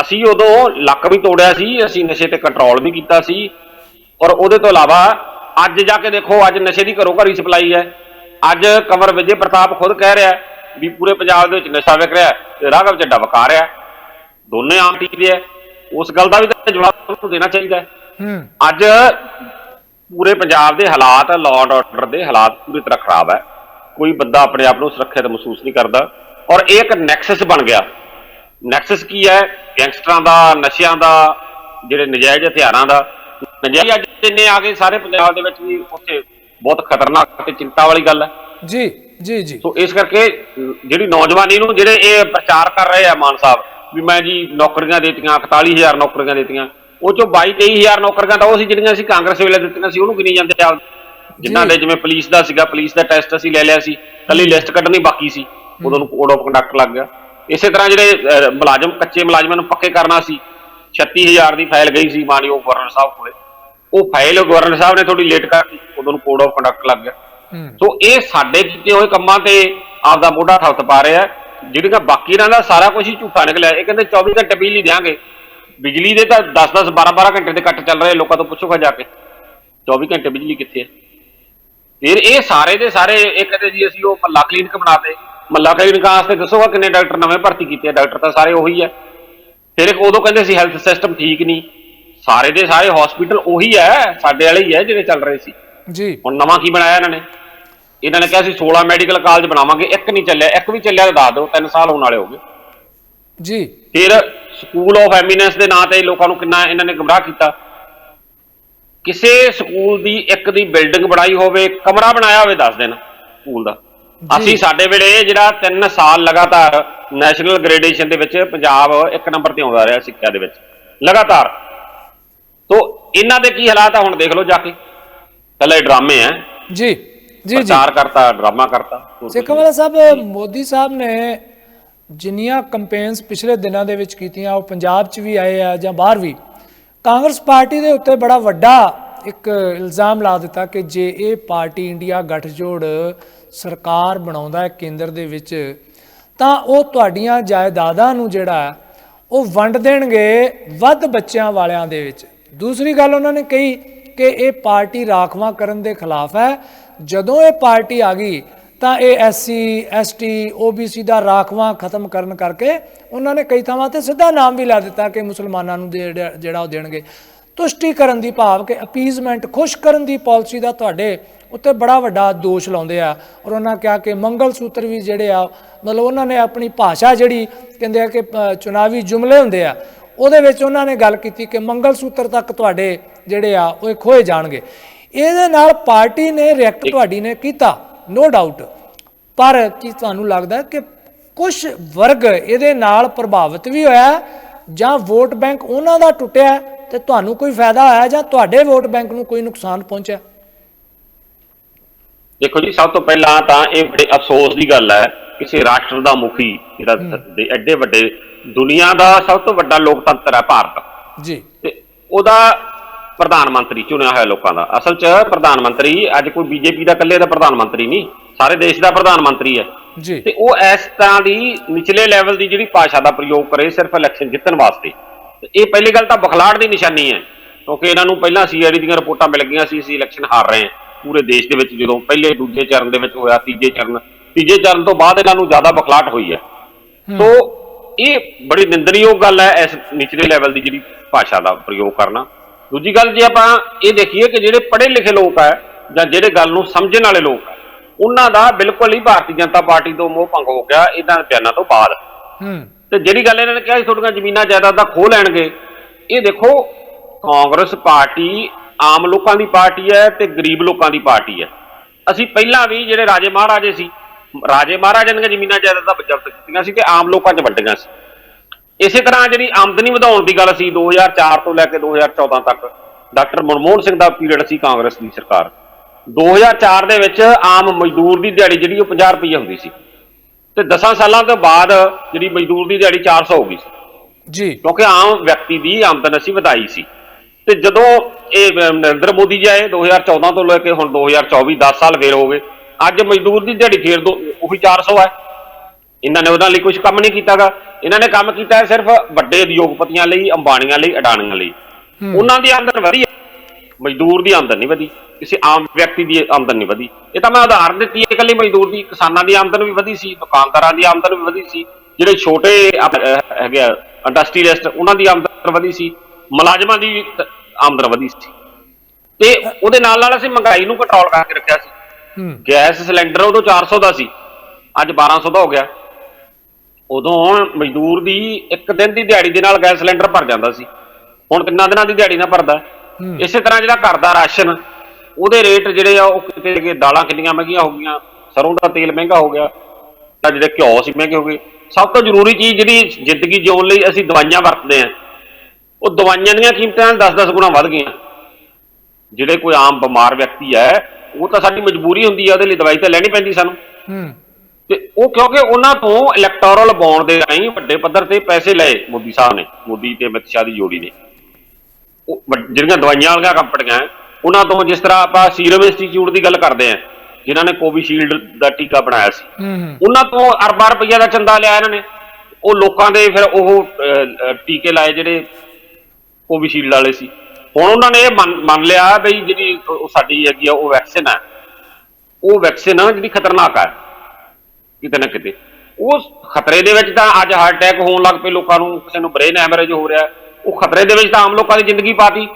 ਅਸੀਂ ਉਦੋਂ ਲੱਕ ਵੀ ਤੋੜਿਆ ਸੀ ਅਸੀਂ ਨਸ਼ੇ ਤੇ ਕੰਟਰੋਲ ਵੀ ਕੀਤਾ ਸੀ। ਔਰ ਉਹਦੇ ਤੋਂ ਇਲਾਵਾ ਅੱਜ ਜਾ ਕੇ ਦੇਖੋ ਅੱਜ ਨਸ਼ੇ ਦੀ ਘਰੋ ਘਰੀ ਸਪਲਾਈ ਹੈ। ਅੱਜ ਕੰਵਰ ਵਿਜੇ ਪ੍ਰਤਾਪ ਖੁਦ ਕਹਿ ਰਿਹਾ ਵੀ ਪੂਰੇ ਪੰਜਾਬ ਦੇ ਵਿੱਚ ਨਸ਼ਾ ਵਿਕ ਰਿਹਾ ਤੇ ਰਾਘਵ ਚੱਡਾ ਵਕਾ ਰਿਹਾ ਦੋਨੇ ਆਮ ਟੀਕੇ ਹੈ। ਉਸ ਗੱਲ ਦਾ ਵੀ ਤਾਂ ਜਵਾਬ ਨੂੰ ਦੇਣਾ ਚਾਹੀਦਾ ਹੈ। ਹੂੰ। ਅੱਜ ਪੂਰੇ ਪੰਜਾਬ ਦੇ ਹਾਲਾਤ ਲਾਅ ਆਰਡਰ ਦੇ ਹਾਲਾਤ ਪੂਰੀ ਤਰ੍ਹਾਂ ਖਰਾਬ ਹੈ। ਕੋਈ ਬੰਦਾ ਆਪਣੇ ਆਪ ਨੂੰ ਸੁਰੱਖਿਅਤ ਮਹਿਸੂਸ ਨਹੀਂ ਕਰਦਾ। ਔਰ ਇਹ ਇੱਕ ਨੈਕਸਸ ਬਣ ਗਿਆ। ਨੈਕਸਸ ਕੀ ਹੈ? ਗੈਂਗਸਟਰਾਂ ਦਾ ਨਸ਼ਿਆਂ ਦਾ ਜਿਹੜੇ ਨਜਾਇਜ਼ ਹਥਿਆਰਾਂ ਦਾ। ਨਜਾਇਜ਼ ਅੱਜ ਜਿੰਨੇ ਆ ਗਏ ਸਾਰੇ ਪੰਜਾਬ ਦੇ ਵਿੱਚ ਵੀ ਉੱਥੇ ਬਹੁਤ ਖਤਰਨਾਕ ਤੇ ਚਿੰਤਾ ਵਾਲੀ ਗੱਲ ਹੈ। ਜੀ ਜੀ ਜੀ। ਸੋ ਇਸ ਕਰਕੇ ਜਿਹੜੀ ਨੌਜਵਾਨੀ ਨੂੰ ਜਿਹੜੇ ਇਹ ਪ੍ਰਚਾਰ ਕਰ ਰਹੇ ਆ ਮਾਨ ਸਾਹਿਬ ਵੀ ਮੈਂ ਜੀ ਨੌਕਰੀਆਂ ਦੇਤੀਆਂ 41000 ਨੌਕਰੀਆਂ ਦੇਤੀਆਂ ਉਹ ਚੋਂ 22 23000 ਨੌਕਰੀਆਂ ਤਾਂ ਉਹ ਸੀ ਜਿਹੜੀਆਂ ਅਸੀਂ ਕਾਂਗਰਸ ਵੇਲੇ ਦਿੱਤੀਆਂ ਸੀ ਉਹਨੂੰ ਗਿਣੀ ਜਾਂਦੇ ਆ। ਜਿਨ੍ਹਾਂ ਦੇ ਜਿਵੇਂ ਪੁਲਿਸ ਦਾ ਸੀਗਾ ਪੁਲਿਸ ਦਾ ਟੈਸਟ ਅਸੀਂ ਲੈ ਲਿਆ ਸੀ ਕੱਲੀ ਲਿਸਟ ਕੱਢਣੀ ਬਾਕੀ ਸੀ ਉਦੋਂ ਨੂੰ ਕੋਡ ਆਫ ਕੰਡਕਟ ਲੱਗ ਗਿਆ। ਇਸੇ ਤਰ੍ਹਾਂ ਜਿਹੜੇ ਮੁਲਾਜ਼ਮ ਕੱਚੇ ਮੁਲਾਜ਼ਮਾਂ ਨੂੰ ਪੱਕੇ ਕਰਨਾ ਸੀ 36000 ਦੀ ਫਾਈਲ ਗਈ ਸੀ ਮਾਨਯੋਗ ਗਵਰਨਰ ਸਾਹਿਬ ਕੋਲੇ। ਉਹ ਫਾਈਲ ਗਵਰਨਰ ਸਾਹਿਬ ਨੇ ਥੋੜੀ ਲੇਟ ਕਰਤੀ ਉਦੋਂ ਨੂੰ ਕੋਡ ਆਫ ਕੰਡਕਟ ਲੱਗ ਗਿਆ। ਸੋ ਇਹ ਸਾਡੇ ਕੀਤੇ ਹੋਏ ਕੰਮਾਂ ਤੇ ਆਪਦਾ ਮੋਢਾ ਠੱਤ ਪਾ ਰਿਹਾ ਜਿਹੜੀਆਂ ਬਾਕੀ ਇਹਨਾਂ ਦਾ ਸਾਰਾ ਕੁਝ ਹੀ ਝੂਠਾ ਨਿਕਲਿਆ। ਇਹ ਕਹਿੰਦੇ 24 ਘੰਟੇ ਬਿਜਲੀ ਦਿਆਂਗੇ। ਬਿਜਲੀ ਦੇ ਤਾਂ 10-10 12-12 ਘੰਟੇ ਦੇ ਕੱਟ ਚੱਲ ਰਹੇ ਲੋਕਾਂ ਤੋਂ ਪੁੱਛੋਗਾ ਜਾ ਕੇ। 24 ਘੰਟੇ ਬਿਜਲੀ ਕਿੱਥੇ ਹੈ? ਫਿਰ ਇਹ ਸਾਰੇ ਦੇ ਸਾਰੇ ਇਹ ਕਹਿੰਦੇ ਜੀ ਅਸੀਂ ਉਹ ਮੱਲਾ ਕਲੀਨਿਕ ਬਣਾਤੇ। ਮੱਲਾ ਕਲੀਨਿਕ ਵਾਸਤੇ ਦੱਸੋਗਾ ਕਿੰਨੇ ਡਾਕਟਰ ਨਵੇਂ ਭਰਤੀ ਕੀਤੇ ਆ ਡਾਕਟਰ ਤਾਂ ਸਾਰੇ ਉਹੀ ਹੈ ਫਿਰ ਇੱਕ ਉਦੋਂ ਕਹਿੰਦੇ ਸੀ ਹੈਲਥ ਸਿਸਟਮ ਠੀਕ ਨਹੀਂ। ਸਾਰੇ ਦੇ ਸਾਰੇ ਹਸਪੀਟਲ ਉਹੀ ਹੈ ਸਾਡੇ ਵਾਲੇ ਹੀ ਹੈ ਜਿਹੜੇ ਚੱਲ ਰਹੇ ਸੀ। ਜੀ। ਹੁਣ ਨਵਾਂ ਕੀ ਬਣਾਇਆ ਇਹਨਾਂ ਨੇ? ਇਹਨਾਂ ਨੇ ਕਿਹਾ ਸੀ 16 ਮੈਡੀਕਲ ਕਾਲਜ ਬਣਾਵਾਂਗੇ ਇੱਕ ਨਹੀਂ ਚੱਲਿਆ ਇੱਕ ਵੀ ਚੱਲਿਆ ਤਾਂ ਦੱਸ ਦਿਓ 3 ਸਾਲ ਹੋਣ ਵਾਲੇ ਹੋ ਗਏ। ਜੀ। ਫਿਰ ਸਕੂਲ ਆਫ ਐਮੀਨੈਂਸ ਦੇ ਨਾਂ ਤੇ ਲੋਕਾਂ ਨੂੰ ਕਿੰਨਾ ਇਹਨਾਂ ਨੇ ਗਮਰਾਹ ਕੀਤਾ। ਕਿਸੇ ਸਕੂਲ ਦੀ ਇੱਕ ਦੀ ਬਿਲਡਿੰਗ ਬਣਾਈ ਹੋਵੇ ਕਮਰਾ ਬਣਾਇਆ ਹੋਵੇ ਦੱਸ ਦੇਣ ਸਕੂਲ ਦਾ। ਅਸੀਂ ਸਾਡੇ ਵੇਲੇ ਜਿਹੜਾ 3 ਸਾਲ ਲਗਾਤਾਰ ਨੈਸ਼ਨਲ ਗ੍ਰੇਡੇਸ਼ਨ ਦੇ ਵਿੱਚ ਪੰਜਾਬ ਇੱਕ ਨੰਬਰ ਤੇ ਆਉਂਦਾ ਰਿਹਾ ਸਿੱਖਿਆ ਦੇ ਵਿੱਚ ਲਗਾਤਾਰ। ਤੋਂ ਇਹਨਾਂ ਦੇ ਕੀ ਹਾਲਾਤ ਆ ਹੁਣ ਦੇਖ ਲਓ ਜਾ ਕੇ। ਪਹਿਲਾਂ ਇਹ ਡਰਾਮੇ ਆ। ਜੀ ਜੀ ਜੀ। ਪ੍ਰਚਾਰ ਕਰਤਾ ਡਰਾਮਾ ਕਰਤਾ। ਹੋਰ ਕੁਛ ਸੇਖਾ ਵਾਲਾ ਸਾਹਿਬ ਮੋਦੀ ਸਾਹਿਬ ਨੇ ਜਿੰਨੀਆਂ ਕੈਂਪੇਨਸ ਪਿਛਲੇ ਦਿਨਾਂ ਦੇ ਵਿੱਚ ਕੀਤੀਆਂ ਉਹ ਪੰਜਾਬ 'ਚ ਵੀ ਆਏ ਆ ਜਾਂ ਬਾਹਰ ਵੀ ਕਾਂਗਰਸ ਪਾਰਟੀ ਦੇ ਉੱਤੇ ਬੜਾ ਵੱਡਾ ਇੱਕ ਇਲਜ਼ਾਮ ਲਾ ਦਿੱਤਾ ਕਿ ਜੇ ਇਹ ਪਾਰਟੀ ਇੰਡੀਆ ਗੱਠਜੋੜ ਸਰਕਾਰ ਬਣਾਉਂਦਾ ਹੈ ਕੇਂਦਰ ਦੇ ਵਿੱਚ, ਤਾਂ ਉਹ ਤੁਹਾਡੀਆਂ ਜਾਇਦਾਦਾਂ ਨੂੰ ਜਿਹੜਾ ਉਹ ਵੰਡ ਦੇਣਗੇ ਵੱਧ ਬੱਚਿਆਂ ਵਾਲਿਆਂ ਦੇ ਵਿੱਚ। ਦੂਸਰੀ ਗੱਲ ਉਹਨਾਂ ਨੇ ਕਹੀ ਕਿ ਇਹ ਪਾਰਟੀ ਰਾਖਵਾਂ ਕਰਨ ਦੇ ਖਿਲਾਫ ਹੈ। ਜਦੋਂ ਇਹ ਪਾਰਟੀ ਆ ਗਈ ਤਾਂ ਇਹ ਐਸਸੀ ਐਸਟੀ ਓਬੀਸੀ ਦਾ ਰਾਖਵਾਂ ਖਤਮ ਕਰਨ ਕਰਕੇ ਉਹਨਾਂ ਨੇ ਕਈ ਥਾਵਾਂ ਤੇ ਸਿੱਧਾ ਨਾਮ ਵੀ ਲਾ ਦਿੱਤਾ ਕਿ ਮੁਸਲਮਾਨਾਂ ਨੂੰ ਜਿਹੜਾ ਉਹ ਦੇਣਗੇ। ਤੁਸ਼ਟੀ ਕਰਨ ਦੀ ਭਾਵ ਕਿ ਅਪੀਜ਼ਮੈਂਟ ਖੁਸ਼ ਕਰਨ ਦੀ ਪਾਲਿਸੀ ਦਾ ਤੁਹਾਡੇ ਉੱਤੇ ਬੜਾ ਵੱਡਾ ਦੋਸ਼ ਲਾਉਂਦੇ ਆ। ਔਰ ਉਹਨਾਂ ਕਿਹਾ ਕਿ ਮੰਗਲ ਸੂਤਰ ਵੀ ਜਿਹੜੇ ਆ ਮਤਲਬ ਉਹਨਾਂ ਨੇ ਆਪਣੀ ਭਾਸ਼ਾ ਜਿਹੜੀ ਕਹਿੰਦੇ ਆ ਕਿ ਚੁਣਾਵੀ ਜੁਮਲੇ ਹੁੰਦੇ ਆ ਉਹਦੇ ਵਿੱਚ ਉਹਨਾਂ ਨੇ ਗੱਲ ਕੀਤੀ ਕਿ ਮੰਗਲ ਸੂਤਰ ਤੱਕ ਤੁਹਾਡੇ ਜਿਹੜੇ ਆ ਉਹ ਖੋਏ ਜਾਣਗੇ। ਇਹਦੇ ਨਾਲ ਪਾਰਟੀ ਨੇ ਰਿਐਕਟ ਤੁਹਾਡੀ ਨੇ ਕੀਤਾ। ਨੋ ਡਾਊਟ ਪਰ ਕੀ ਤੁਹਾਨੂੰ ਲੱਗਦਾ ਕਿ ਕੁਝ ਵਰਗ ਇਹਦੇ ਨਾਲ ਪ੍ਰਭਾਵਿਤ ਵੀ ਹੋਇਆ ਜਾਂ ਵੋਟ ਬੈਂਕ ਉਹਨਾਂ ਦਾ ਟੁੱਟਿਆ ਤੇ ਤੁਹਾਨੂੰ ਕੋਈ ਫਾਇਦਾ ਹੋਇਆ ਜਾਂ ਤੁਹਾਡੇ ਵੋਟ ਬੈਂਕ ਨੂੰ ਕੋਈ ਨੁਕਸਾਨ ਪਹੁੰਚਿਆ? ਦੇਖੋ ਜੀ ਸਭ ਤੋਂ ਪਹਿਲਾਂ ਤਾਂ ਇਹ ਬੜੇ ਅਫਸੋਸ ਦੀ ਗੱਲ ਹੈ ਕਿਸੇ ਰਾਸ਼ਟਰ ਦਾ ਮੁਖੀ ਜਿਹੜਾ ਐਡੇ ਵੱਡੇ ਦੁਨੀਆ ਦਾ ਸਭ ਤੋਂ ਵੱਡਾ ਲੋਕਤੰਤਰ ਹੈ ਭਾਰਤ। ਜੀ। ਤੇ ਉਹਦਾ ਪ੍ਰਧਾਨ ਮੰਤਰੀ ਚੁਣਿਆ ਹੋਇਆ ਲੋਕਾਂ ਦਾ। ਅਸਲ 'ਚ ਪ੍ਰਧਾਨ ਮੰਤਰੀ ਅੱਜ ਕੋਈ ਬੀਜੇਪੀ ਦਾ ਇਕੱਲੇ ਦਾ ਪ੍ਰਧਾਨ ਮੰਤਰੀ ਨਹੀਂ ਸਾਰੇ ਦੇਸ਼ ਦਾ ਪ੍ਰਧਾਨ ਮੰਤਰੀ ਹੈ। ਜੀ। ਤੇ ਉਹ ਇਸ ਤਰ੍ਹਾਂ ਦੀ ਨਿਚਲੇ ਲੈਵਲ ਦੀ ਜਿਹੜੀ ਭਾਸ਼ਾ ਦਾ ਪ੍ਰਯੋਗ ਕਰੇ ਸਿਰਫ ਇਲੈਕਸ਼ਨ ਜਿੱਤਣ ਵਾਸਤੇ। ਇਹ ਪਹਿਲੀ ਗੱਲ ਤਾਂ ਬਖਲਾੜ ਦੀ ਨਿਸ਼ਾਨੀ ਹੈ ਕਿਉਂਕਿ ਇਹਨਾਂ ਨੂੰ ਪਹਿਲਾਂ ਸੀਆਈਡੀ ਦੀਆਂ ਰਿਪੋਰਟਾਂ ਮਿਲ ਗਈਆਂ ਸੀ ਅਸੀਂ ਇਲੈਕਸ਼ਨ ਹਾਰ ਰਹੇ ਹਾਂ। ਪੂਰੇ ਦੇਸ਼ ਦੇ ਵਿੱਚ ਜਦੋਂ ਪਹਿਲੇ ਦੂਜੇ ਚਰਨ ਦੇ ਵਿੱਚ ਹੋਇਆ ਤੀਜੇ ਚਰਨ। ਤੀਜੇ ਚਰਨ ਤੋਂ ਬਾਅਦ ਇਹਨਾਂ ਨੂੰ ਜ਼ਿਆਦਾ ਬਖਲਾਟ ਹੋਈ ਹੈ। ਸੋ ਇਹ ਬੜੀ ਨਿੰਦਣਯੋਗ ਗੱਲ ਹੈ ਇਸ ਨਿਚਲੇ ਲੈਵਲ ਦੀ ਜਿਹੜੀ ਭਾਸ਼ਾ ਦਾ ਪ੍ਰਯੋਗ ਕਰਨਾ। ਦੂਜੀ ਗੱਲ ਜੇ ਆਪਾਂ ਇਹ ਦੇਖੀਏ ਕਿ ਜਿਹੜੇ ਪੜ੍ਹੇ ਲਿਖੇ ਲੋਕ ਹੈ ਜਾਂ ਜਿਹੜੇ ਗੱਲ ਨੂੰ ਸਮਝਣ ਵਾਲੇ ਲੋਕ ਹੈ ਉਹਨਾਂ ਦਾ ਬਿਲਕੁਲ ਹੀ ਭਾਰਤੀ ਜਨਤਾ ਪਾਰਟੀ ਤੋਂ ਮੋਹ ਭੰਗ ਹੋ ਗਿਆ ਇਹਨਾਂ ਬਿਆਨਾਂ ਤੋਂ ਬਾਅਦ। ਹੂੰ। ਤੇ ਜਿਹੜੀ ਗੱਲ ਇਹਨਾਂ ਨੇ ਕਿਹਾ ਸੀ ਤੁਹਾਡੀਆਂ ਜ਼ਮੀਨਾਂ ਜਾਇਦਾਦਾਂ ਖੋਹ ਲੈਣਗੇ ਇਹ ਦੇਖੋ ਕਾਂਗਰਸ ਪਾਰਟੀ ਆਮ ਲੋਕਾਂ ਦੀ ਪਾਰਟੀ ਹੈ ਤੇ ਗਰੀਬ ਲੋਕਾਂ ਦੀ ਪਾਰਟੀ ਹੈ। ਅਸੀਂ ਪਹਿਲਾਂ ਵੀ ਜਿਹੜੇ ਰਾਜੇ ਮਹਾਰਾਜੇ ਸੀ ਰਾਜੇ ਮਹਾਰਾਜਿਆਂ ਦੀਆਂ ਜ਼ਮੀਨਾਂ ਜਾਇਦਾਦਾਂ ਜ਼ਬਤ ਕੀਤੀਆਂ ਸੀ ਤੇ ਆਮ ਲੋਕਾਂ 'ਚ ਵੰਡੀਆਂ ਸੀ। ਇਸੇ ਤਰ੍ਹਾਂ ਜਿਹੜੀ ਆਮਦਨੀ ਵਧਾਉਣ ਦੀ ਗੱਲ ਸੀ 2004 ਤੋਂ ਲੈ ਕੇ 2014 ਤੱਕ ਡਾਕਟਰ ਮਨਮੋਹਨ ਸਿੰਘ ਦਾ ਪੀਰੀਅਡ ਸੀ ਕਾਂਗਰਸ ਦੀ ਸਰਕਾਰ। 2004 ਦੇ ਵਿੱਚ ਆਮ ਮਜ਼ਦੂਰ ਦੀ ਦਿਹਾੜੀ ਜਿਹੜੀ ਉਹ 50 ਰੁਪਏ ਹੁੰਦੀ ਸੀ। ਤੇ 10 ਸਾਲਾਂ ਤੋਂ ਬਾਅਦ ਜਿਹੜੀ ਮਜ਼ਦੂਰ ਦੀ ਦਿਹਾੜੀ 400 ਹੋ ਗਈ ਸੀ। ਜੀ। ਕਿਉਂਕਿ ਆਮ ਵਿਅਕਤੀ ਦੀ ਆਮਦਨ ਅਸੀਂ ਵਧਾਈ ਸੀ। ਤੇ ਜਦੋਂ ਇਹ ਨਰਿੰਦਰ ਮੋਦੀ ਜੀ ਆਏ 2014 ਤੋਂ ਲੈ ਕੇ ਹੁਣ 2024 10 ਸਾਲ ਫੇਰ ਹੋ ਗਏ। ਅੱਜ ਮਜ਼ਦੂਰ ਦੀ ਦਿਹਾੜੀ ਫੇਰ ਦੋ ਉਹੀ 400 ਹੈ। ਇਹਨਾਂ ਨੇ ਉਹਨਾਂ ਲਈ ਕੁਝ ਕੰਮ ਨਹੀਂ ਕੀਤਾਗਾ। ਇਹਨਾਂ ਨੇ ਕੰਮ ਕੀਤਾ ਹੈ ਸਿਰਫ ਵੱਡੇ ਉਦਯੋਗਪਤੀਆਂ ਲਈ ਅੰਬਾਣੀਆਂ ਲਈ ਅਡਾਣੀਆਂ ਲਈ। ਉਹਨਾਂ ਦੀ ਆਮਦਨ ਵਧੀ ਹੈ। ਮਜ਼ਦੂਰ ਦੀ ਆਮਦਨ ਨਹੀਂ ਵਧੀ। ਕਿਸੇ ਆਮ ਵਿਅਕਤੀ ਦੀ ਆਮਦਨ ਨਹੀਂ ਵਧੀ। ਇਹ ਤਾਂ ਮੈਂ ਉਦਾਹਰਨ ਦਿੱਤੀ ਹੈ ਇਕੱਲੀ ਮਜ਼ਦੂਰ ਦੀ ਕਿਸਾਨਾਂ ਦੀ ਆਮਦਨ ਵੀ ਵਧੀ ਸੀ ਦੁਕਾਨਦਾਰਾਂ ਦੀ ਆਮਦਨ ਵੀ ਵਧੀ ਸੀ ਜਿਹੜੇ ਛੋਟੇ ਹੈਗੇ ਆ ਇੰਡਸਟਰੀਲਿਸਟ ਉਹਨਾਂ ਦੀ ਆਮਦਨ ਵਧੀ ਸੀ ਮੁਲਾਜ਼ਮਾਂ ਦੀ ਆਮਦਨ ਵਧੀ ਸੀ। ਤੇ ਉਹਦੇ ਨਾਲ ਨਾਲ ਅਸੀਂ ਮਹਿੰਗਾਈ ਨੂੰ ਕੰਟਰੋਲ ਕਰਕੇ ਰੱਖਿਆ ਸੀ। ਗੈਸ ਸਿਲੰਡਰ ਉਦੋਂ 400 ਦਾ ਸੀ। ਅੱਜ 1200 ਦਾ ਹੋ ਗਿਆ। ਉਦੋਂ ਮਜ਼ਦੂਰ ਦੀ ਇੱਕ ਦਿਨ ਦੀ ਦਿਹਾੜੀ ਦੇ ਨਾਲ ਗੈਸ ਸਿਲੰਡਰ ਭਰ ਜਾਂਦਾ ਸੀ। ਹੁਣ ਕਿੰਨਾ ਦਿਨਾਂ ਦੀ ਦਿਹਾੜੀ ਨਾਲ ਭਰਦਾ। ਇਸੇ ਤਰ੍ਹਾਂ ਜਿਹੜਾ ਘਰ ਦਾ ਰਾਸ਼ਨ ਉਹਦੇ ਰੇਟ ਜਿਹੜੇ ਆ ਉਹ ਕਿਤੇ ਕਿ ਦਾਲਾਂ ਕਿੰਨੀਆਂ ਮਹਿੰਗੀਆਂ ਹੋ ਗਈਆਂ ਸਰੋਂ ਦਾ ਤੇਲ ਮਹਿੰਗਾ ਹੋ ਗਿਆ ਤਾਂ ਜਿਹੜੇ ਘਿਓ ਸੀ ਮਹਿੰਗੇ ਹੋ ਗਏ। ਸਭ ਤੋਂ ਜ਼ਰੂਰੀ ਚੀਜ਼ ਜਿਹੜੀ ਜ਼ਿੰਦਗੀ ਜਿਉਣ ਲਈ ਅਸੀਂ ਦਵਾਈਆਂ ਵਰਤਦੇ ਆ ਉਹ ਦਵਾਈਆਂ ਦੀਆਂ ਕੀਮਤਾਂ 10-10 ਗੁਣਾ ਵੱਧ ਗਈਆਂ। ਜਿਹੜੇ ਕੋਈ ਆਮ ਬਿਮਾਰ ਵਿਅਕਤੀ ਹੈ ਉਹ ਤਾਂ ਸਾਡੀ ਮਜਬੂਰੀ ਹੁੰਦੀ ਹੈ ਉਹਦੇ ਲਈ ਦਵਾਈ ਤਾਂ ਲੈਣੀ ਪੈਂਦੀ ਸਾਨੂੰ। ਹੂੰ। ਤੇ ਉਹ ਕਿਉਂਕਿ ਉਹਨਾਂ ਤੋਂ ਇਲੈਕਟੋਰਲ ਬੌਂਡ ਦੇ ਰਾਹੀਂ ਵੱਡੇ ਪੱਧਰ ਤੇ ਪੈਸੇ ਲਏ ਮੋਦੀ ਸਾਹਿਬ ਨੇ ਮੋਦੀ ਤੇ ਅਮਿਤ ਸ਼ਾਹ ਦੀ ਜੋੜੀ ਨੇ। ਉਹ ਜਿਹੜੀਆਂ ਦਵਾਈਆਂ ਵਾਲੀਆਂ ਕੰਪਨੀਆਂ ਉਹਨਾਂ ਤੋਂ ਜਿਸ ਤਰ੍ਹਾਂ ਆਪਾਂ ਸੀਰਮ ਇੰਸਟੀਚਿਊਟ ਦੀ ਗੱਲ ਕਰਦੇ ਆਂ ਜਿਨ੍ਹਾਂ ਨੇ ਕੋਵਿਸ਼ੀਲਡ ਦਾ ਟੀਕਾ ਬਣਾਇਆ ਸੀ। ਉਹਨਾਂ ਤੋਂ ਅਰਬਾਂ ਰੁਪਈਆ ਦਾ ਚੰਦਾ ਲਿਆ ਇਹਨਾਂ ਨੇ। ਉਹ ਲੋਕਾਂ ਦੇ ਫਿਰ ਉਹ ਟੀਕੇ ਲਾਏ ਜਿਹੜੇ ਕੋਵਿਸ਼ੀਲਡ ਵਾਲੇ ਸੀ। ਹੁਣ ਉਹਨਾਂ ਨੇ ਇਹ ਮੰਨ ਲਿਆ ਬਈ ਜਿਹੜੀ ਸਾਡੀ ਹੈਗੀ ਆ ਉਹ ਵੈਕਸੀਨ ਹੈ। ਉਹ ਵੈਕਸੀਨ ਆ ਜਿਹੜੀ ਖਤਰਨਾਕ ਹੈ। ਕਿਤੇ ਨਾ ਕਿਤੇ। ਉਸ ਖਤਰੇ ਦੇ ਵਿੱਚ ਤਾਂ ਅੱਜ ਹਾਰਟ ਅਟੈਕ ਹੋਣ ਲੱਗ ਪਏ ਲੋਕਾਂ ਨੂੰ ਕਿਸੇ ਨੂੰ ਬ੍ਰੇਨ ਹੈਮਰੇਜ ਹੋ ਰਿਹਾ। ਉਹ ਖਤਰੇ ਦੇ ਵਿੱਚ ਤਾਂ ਆਮ ਲੋਕਾਂ ਦੀ ਜ਼ਿੰਦਗੀ ਪਾਤੀ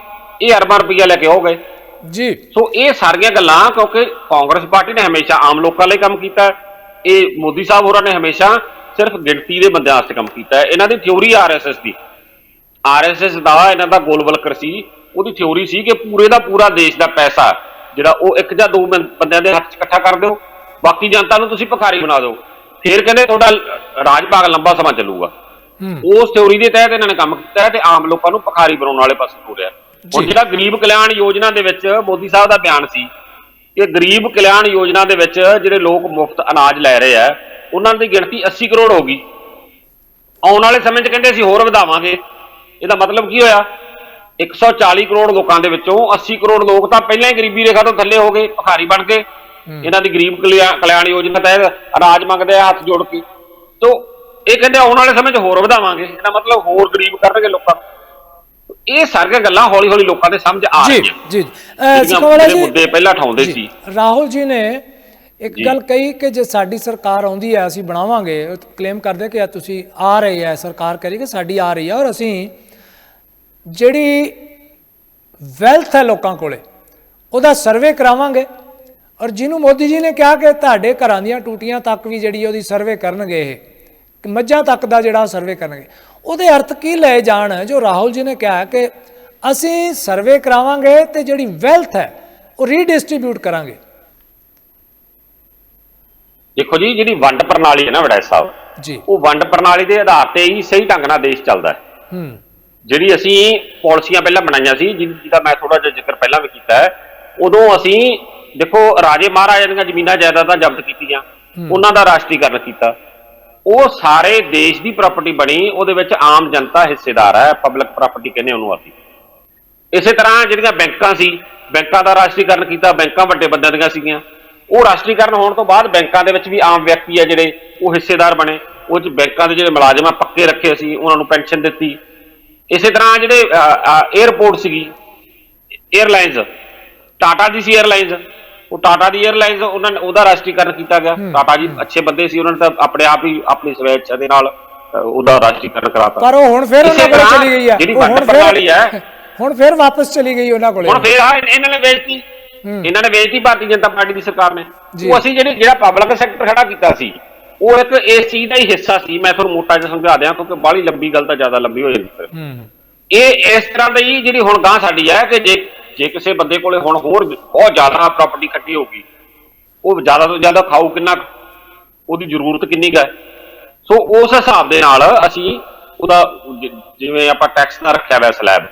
ਇਹ ਅਰਬਾਂ ਰੁਪਈਆ ਲੈ ਕੇ ਹੋ ਗਏ। ਜੀ। ਸੋ ਇਹ ਸਾਰੀਆਂ ਗੱਲਾਂ ਕਿਉਂਕਿ ਕਾਂਗਰਸ ਪਾਰਟੀ ਨੇ ਹਮੇਸ਼ਾ ਆਮ ਲੋਕਾਂ ਲਈ ਕੰਮ ਕੀਤਾ। ਇਹ ਮੋਦੀ ਸਾਹਿਬ ਹੋਰਾਂ ਨੇ ਹਮੇਸ਼ਾ ਸਿਰਫ ਗਿਣਤੀ ਦੇ ਬੰਦਿਆਂ ਵਾਸਤੇ ਕੰਮ ਕੀਤਾ। ਇਹਨਾਂ ਦੀ ਥਿਉਰੀ ਆਰਐਸਐਸ ਦੀ। ਆਰਐਸਐਸ ਦਾ ਇਹਨਾਂ ਦਾ ਗੋਲ ਵਲਕਰ ਸੀ। ਉਹਦੀ ਥਿਉਰੀ ਸੀ ਕਿ ਪੂਰੇ ਦਾ ਪੂਰਾ ਦੇਸ਼ ਦਾ ਪੈਸਾ ਜਿਹੜਾ ਉਹ ਇੱਕ ਜਾਂ ਦੋ ਬੰਦਿਆਂ ਦੇ ਹੱਥ 'ਚ ਇਕੱਠਾ ਕਰ ਦਿਓ। ਬਾਕੀ ਜਨਤਾ ਨੂੰ ਤੁਸੀਂ ਭਿਖਾਰੀ ਬਣਾ ਦਿਓ। ਫਿਰ ਕਹਿੰਦੇ ਤੁਹਾਡਾ ਰਾਜ ਭਾਗ ਲੰਬਾ ਸਮਾਂ ਚੱਲੂਗਾ। ਉਸ ਥਿਉਰੀ ਦੇ ਤਹਿਤ ਇਹਨਾਂ ਨੇ ਕੰਮ ਕੀਤਾ ਹੈ ਤੇ ਆਮ ਲੋਕਾਂ ਨੂੰ ਭਿਖਾਰੀ ਬਣਾਉਣ ਵਾਲੇ ਪਾਸੇ ਤੋਰਿਆ ਹੁਣ। ਜਿਹੜਾ ਗਰੀਬ ਕਲਿਆਣ ਯੋਜਨਾ ਦੇ ਵਿੱਚ ਮੋਦੀ ਸਾਹਿਬ ਦਾ ਬਿਆਨ ਸੀ ਕਿ ਗਰੀਬ ਕਲਿਆਣ ਯੋਜਨਾ ਦੇ ਵਿੱਚ ਜਿਹੜੇ ਲੋਕ ਮੁਫਤ ਅਨਾਜ ਲੈ ਰਹੇ ਆ ਉਹਨਾਂ ਦੀ ਗਿਣਤੀ 80 ਕਰੋੜ ਹੋ ਗਈ। ਆਉਣ ਵਾਲੇ ਸਮੇਂ 'ਚ ਕਹਿੰਦੇ ਅਸੀਂ ਹੋਰ ਵਧਾਵਾਂਗੇ। ਇਹਦਾ ਮਤਲਬ ਕੀ ਹੋਇਆ? 140 ਕਰੋੜ ਲੋਕਾਂ ਦੇ ਵਿੱਚੋਂ 80 ਕਰੋੜ ਲੋਕ ਤਾਂ ਪਹਿਲਾਂ ਹੀ ਗਰੀਬੀ ਰੇਖਾ ਤੋਂ ਥੱਲੇ ਹੋ ਗਏ ਭਿਖਾਰੀ ਬਣ ਗਏ। ਇਹਨਾਂ ਦੀ ਗਰੀਬ ਕਲਿਆ- ਕਲਿਆਣ ਯੋਜਨਾ ਤਹਿਤ ਅਨਾਜ ਮੰਗਦੇ ਆ ਹੱਥ ਜੋੜ ਕੇ। ਤੋਂ ਇਹ ਕਹਿੰਦੇ ਆਉਣ ਵਾਲੇ ਸਮੇਂ 'ਚ ਹੋਰ ਵਧਾਵਾਂਗੇ। ਇਹਦਾ ਮਤਲਬ ਹੋਰ ਗਰੀਬ ਕਰਨਗੇ ਲੋਕਾਂ ਨੂੰ। ਇਹ ਸਾਰੀਆਂ ਗੱਲਾਂ ਹੌਲੀ ਹੌਲੀ ਲੋਕਾਂ ਦੇ ਸਮਝ ਆ ਜੀ ਰਹੀਆਂ। ਜੀ। ਸੁਖਵਾਲਾ ਜਿਹੜੇ ਜੀ ਮੁੱਦੇ ਪਹਿਲਾਂ ਠਾਉਂਦੇ ਜੀ, ਸੀ। ਰਾਹੁਲ ਜੀ ਨੇ ਇੱਕ ਜੀ। ਗੱਲ ਕਹੀ ਕਿ ਜੇ ਸਾਡੀ ਸਰਕਾਰ ਆਉਂਦੀ ਹੈ ਅਸੀਂ ਬਣਾਵਾਂਗੇ। ਕਲੇਮ ਕਰਦੇ ਕਿ ਤੁਸੀਂ ਆ ਰਹੀ ਹੈ ਸਰਕਾਰ ਕਰੀ ਕਿ ਸਾਡੀ ਆ ਰਹੀ ਹੈ ਔਰ ਅਸੀਂ ਜਿਹੜੀ ਵੈਲਥ ਹੈ ਲੋਕਾਂ ਕੋਲੇ ਉਹਦਾ ਸਰਵੇ ਕਰਾਵਾਂਗੇ। ਔਰ ਜਿਹਨੂੰ ਮੋਦੀ ਜੀ ਨੇ ਕਿਹਾ ਕਿ ਤੁਹਾਡੇ ਘਰਾਂ ਦੀਆਂ ਟੂਟੀਆਂ ਤੱਕ ਵੀ ਜਿਹੜੀ ਉਹਦੀ ਸਰਵੇ ਕਰਨਗੇ ਇਹ ਮੱਝਾਂ ਤੱਕ ਦਾ ਜਿਹੜਾ ਸਰਵੇ ਕਰਨਗੇ। ਉਹਦੇ ਅਰਥ ਕੀ ਲਏ ਜਾਣ? ਜੋ ਰਾਹੁਲ ਜੀ ਨੇ ਕਿਹਾ ਕਿ ਅਸੀਂ ਸਰਵੇ ਕਰਾਵਾਂਗੇ ਤੇ ਜਿਹੜੀ ਵੈਲਥ ਹੈ ਉਹ ਰੀਡਿਸਟ੍ਰੀਬਿਊਟ ਕਰਾਂਗੇ। ਦੇਖੋ ਜੀ ਜਿਹੜੀ ਵੰਡ ਪ੍ਰਣਾਲੀ ਹੈ ਨਾ ਵੜੈਚ ਸਾਹਿਬ ਜੀ। ਉਹ ਵੰਡ ਪ੍ਰਣਾਲੀ ਦੇ ਆਧਾਰ ਤੇ ਹੀ ਸਹੀ ਢੰਗ ਨਾਲ ਦੇਸ਼ ਚੱਲਦਾ ਹੈ। ਹੂੰ। ਜਿਹੜੀ ਅਸੀਂ ਪਾਲਿਸੀਆਂ ਪਹਿਲਾਂ ਬਣਾਈਆਂ ਸੀ ਜਿਹ- ਜਿਹਦਾ ਮੈਂ ਥੋੜਾ ਜਿਹਾ ਜ਼ਿਕਰ ਪਹਿਲਾਂ ਵੀ ਕੀਤਾ ਹੈ ਉਦੋਂ ਅਸੀਂ ਦੇਖੋ ਰਾਜੇ ਮਹਾਰਾਜਾ ਦੀਆਂ ਜ਼ਮੀਨਾਂ ਜਾਇਦਾਦਾਂ ਜ਼ਬਤ ਕੀਤੀਆਂ ਉਹਨਾਂ ਦਾ ਰਾਸ਼ਟਰੀਕਰਨ ਕੀਤਾ। ਉਹ ਸਾਰੇ ਦੇਸ਼ ਦੀ ਪ੍ਰਾਪਰਟੀ ਬਣੀ ਉਹਦੇ ਵਿੱਚ ਆਮ ਜਨਤਾ ਹਿੱਸੇਦਾਰ ਹੈ ਪਬਲਿਕ ਪ੍ਰਾਪਰਟੀ ਕਹਿੰਦੇ ਉਹਨੂੰ ਅਸੀਂ। ਇਸੇ ਤਰ੍ਹਾਂ ਜਿਹੜੀਆਂ ਬੈਂਕਾਂ ਸੀ ਬੈਂਕਾਂ ਦਾ ਰਾਸ਼ਟਰੀਕਰਨ ਕੀਤਾ ਬੈਂਕਾਂ ਵੱਡੇ ਬੰਦਿਆਂ ਦੀਆਂ ਸੀਗੀਆਂ। ਉਹ ਰਾਸ਼ਟਰੀਕਰਨ ਹੋਣ ਤੋਂ ਬਾਅਦ ਬੈਂਕਾਂ ਦੇ ਵਿੱਚ ਵੀ ਆਮ ਵਿਅਕਤੀ ਆ ਜਿਹੜੇ ਉਹ ਹਿੱਸੇਦਾਰ ਬਣੇ। ਉਹ ਚ ਬੈਂਕਾਂ ਦੇ ਜਿਹੜੇ ਮੁਲਾਜ਼ਮ ਆ ਪੱਕੇ ਰੱਖੇ ਸੀ ਉਹਨਾਂ ਨੂੰ ਪੈਨਸ਼ਨ ਦਿੱਤੀ। ਇਸੇ ਤਰ੍ਹਾਂ ਜਿਹੜੇ 에ਅਰਪੋਰਟ ਸੀਗੀ 에ਅਰਲਾਈਨਸ ਟਾਟਾ ਦੀ ਸੀ 에ਅਰਲਾਈਨਸ ਉਹ ਟਾਟਾ ਦੀ 에ਅਰਲਾਈਨਸ ਉਹਨਾਂ ਨੇ ਉਹਦਾ ਰਾਸ਼ਟਰੀਕਰਨ ਕੀਤਾ ਗਿਆ। ਟਾਟਾ ਜੀ ਅੱਛੇ ਬੰਦੇ ਸੀ ਉਹਨਾਂ ਨੇ ਤਾਂ ਆਪਣੇ ਆਪ ਹੀ ਆਪਣੀ ਸਵੈਚਾ ਦੇ ਨਾਲ ਉਹਦਾ ਰਾਸ਼ਟਰੀਕਰਨ ਕਰਾਤਾ। ਪਰ ਉਹ ਹੁਣ ਫਿਰ ਉਹਨਾਂ ਕੋਲੇ ਚਲੀ ਗਈ ਹੈ ਜਿਹੜੀ ਵੰਡ ਹੁਣ ਪ੍ਰਣਾਲੀ ਹੈ। ਹੁਣ ਫਿਰ ਵਾਪਸ ਚਲੀ ਗਈ ਉਹਨਾਂ ਕੋਲੇ। ਹੁਣ ਫੇਰ ਆ ਇਹਨਾਂ ਨੇ ਵੇਚਤੀ। ਇਹਨਾਂ ਨੇ ਵੇਚਤੀ ਭਾਰਤੀ ਜਨਤਾ ਪਾਰਟੀ ਦੀ ਸਰਕਾਰ ਨੇ। ਉਹ ਅਸੀਂ ਜਿਹੜੀ ਜਿਹੜਾ ਪਬਲਿਕ ਸੈਕਟਰ ਖੜਾ ਕੀਤਾ ਸੀ ਉਹ ਇੱਕ ਇਸ ਚੀਜ਼ ਦਾ ਹੀ ਹਿੱਸਾ ਸੀ। ਮੈਂ ਤੁਹਾਨੂੰ ਮੋਟਾ ਜਿਹਾ ਸਮਝਾ ਦਿਆਂ ਕਿਉਂਕਿ ਬਾਹਲੀ ਲੰਬੀ ਗੱਲ ਤਾਂ ਜ਼ਿਆਦਾ ਲੰਬੀ ਹੋ ਜਾਂਦੀ ਹੂੰ। ਇਹ ਇਸ ਤਰ੍ਹਾਂ ਦੀ ਜਿਹੜੀ ਹੁਣ ਗਾਂ ਸਾਡੀ ਹੈ ਕਿ ਜੇ ਜੇ ਕਿਸੇ ਬੰਦੇ ਕੋਲੇ ਹੁਣ ਹੋਰ ਬਹੁਤ ਜ਼ਿਆਦਾ ਪ੍ਰਾਪਰਟੀ ਇਕੱਠੀ ਹੋਊਗੀ ਉਹ ਜ਼ਿਆਦਾ ਤੋਂ ਜ਼ਿਆਦਾ ਖਾਊ ਕਿੰਨਾ? ਉਹਦੀ ਜ਼ਰੂਰਤ ਕਿੰਨੀ ਹੈ? ਸੋ ਉਸ ਹਿਸਾਬ ਦੇ ਨਾਲ ਅਸੀਂ ਉਹਦਾ ਜਿਵੇਂ ਆਪਾਂ ਟੈਕਸ ਦਾ ਰੱਖਿਆ ਹੋਇਆ ਸਲੈਬ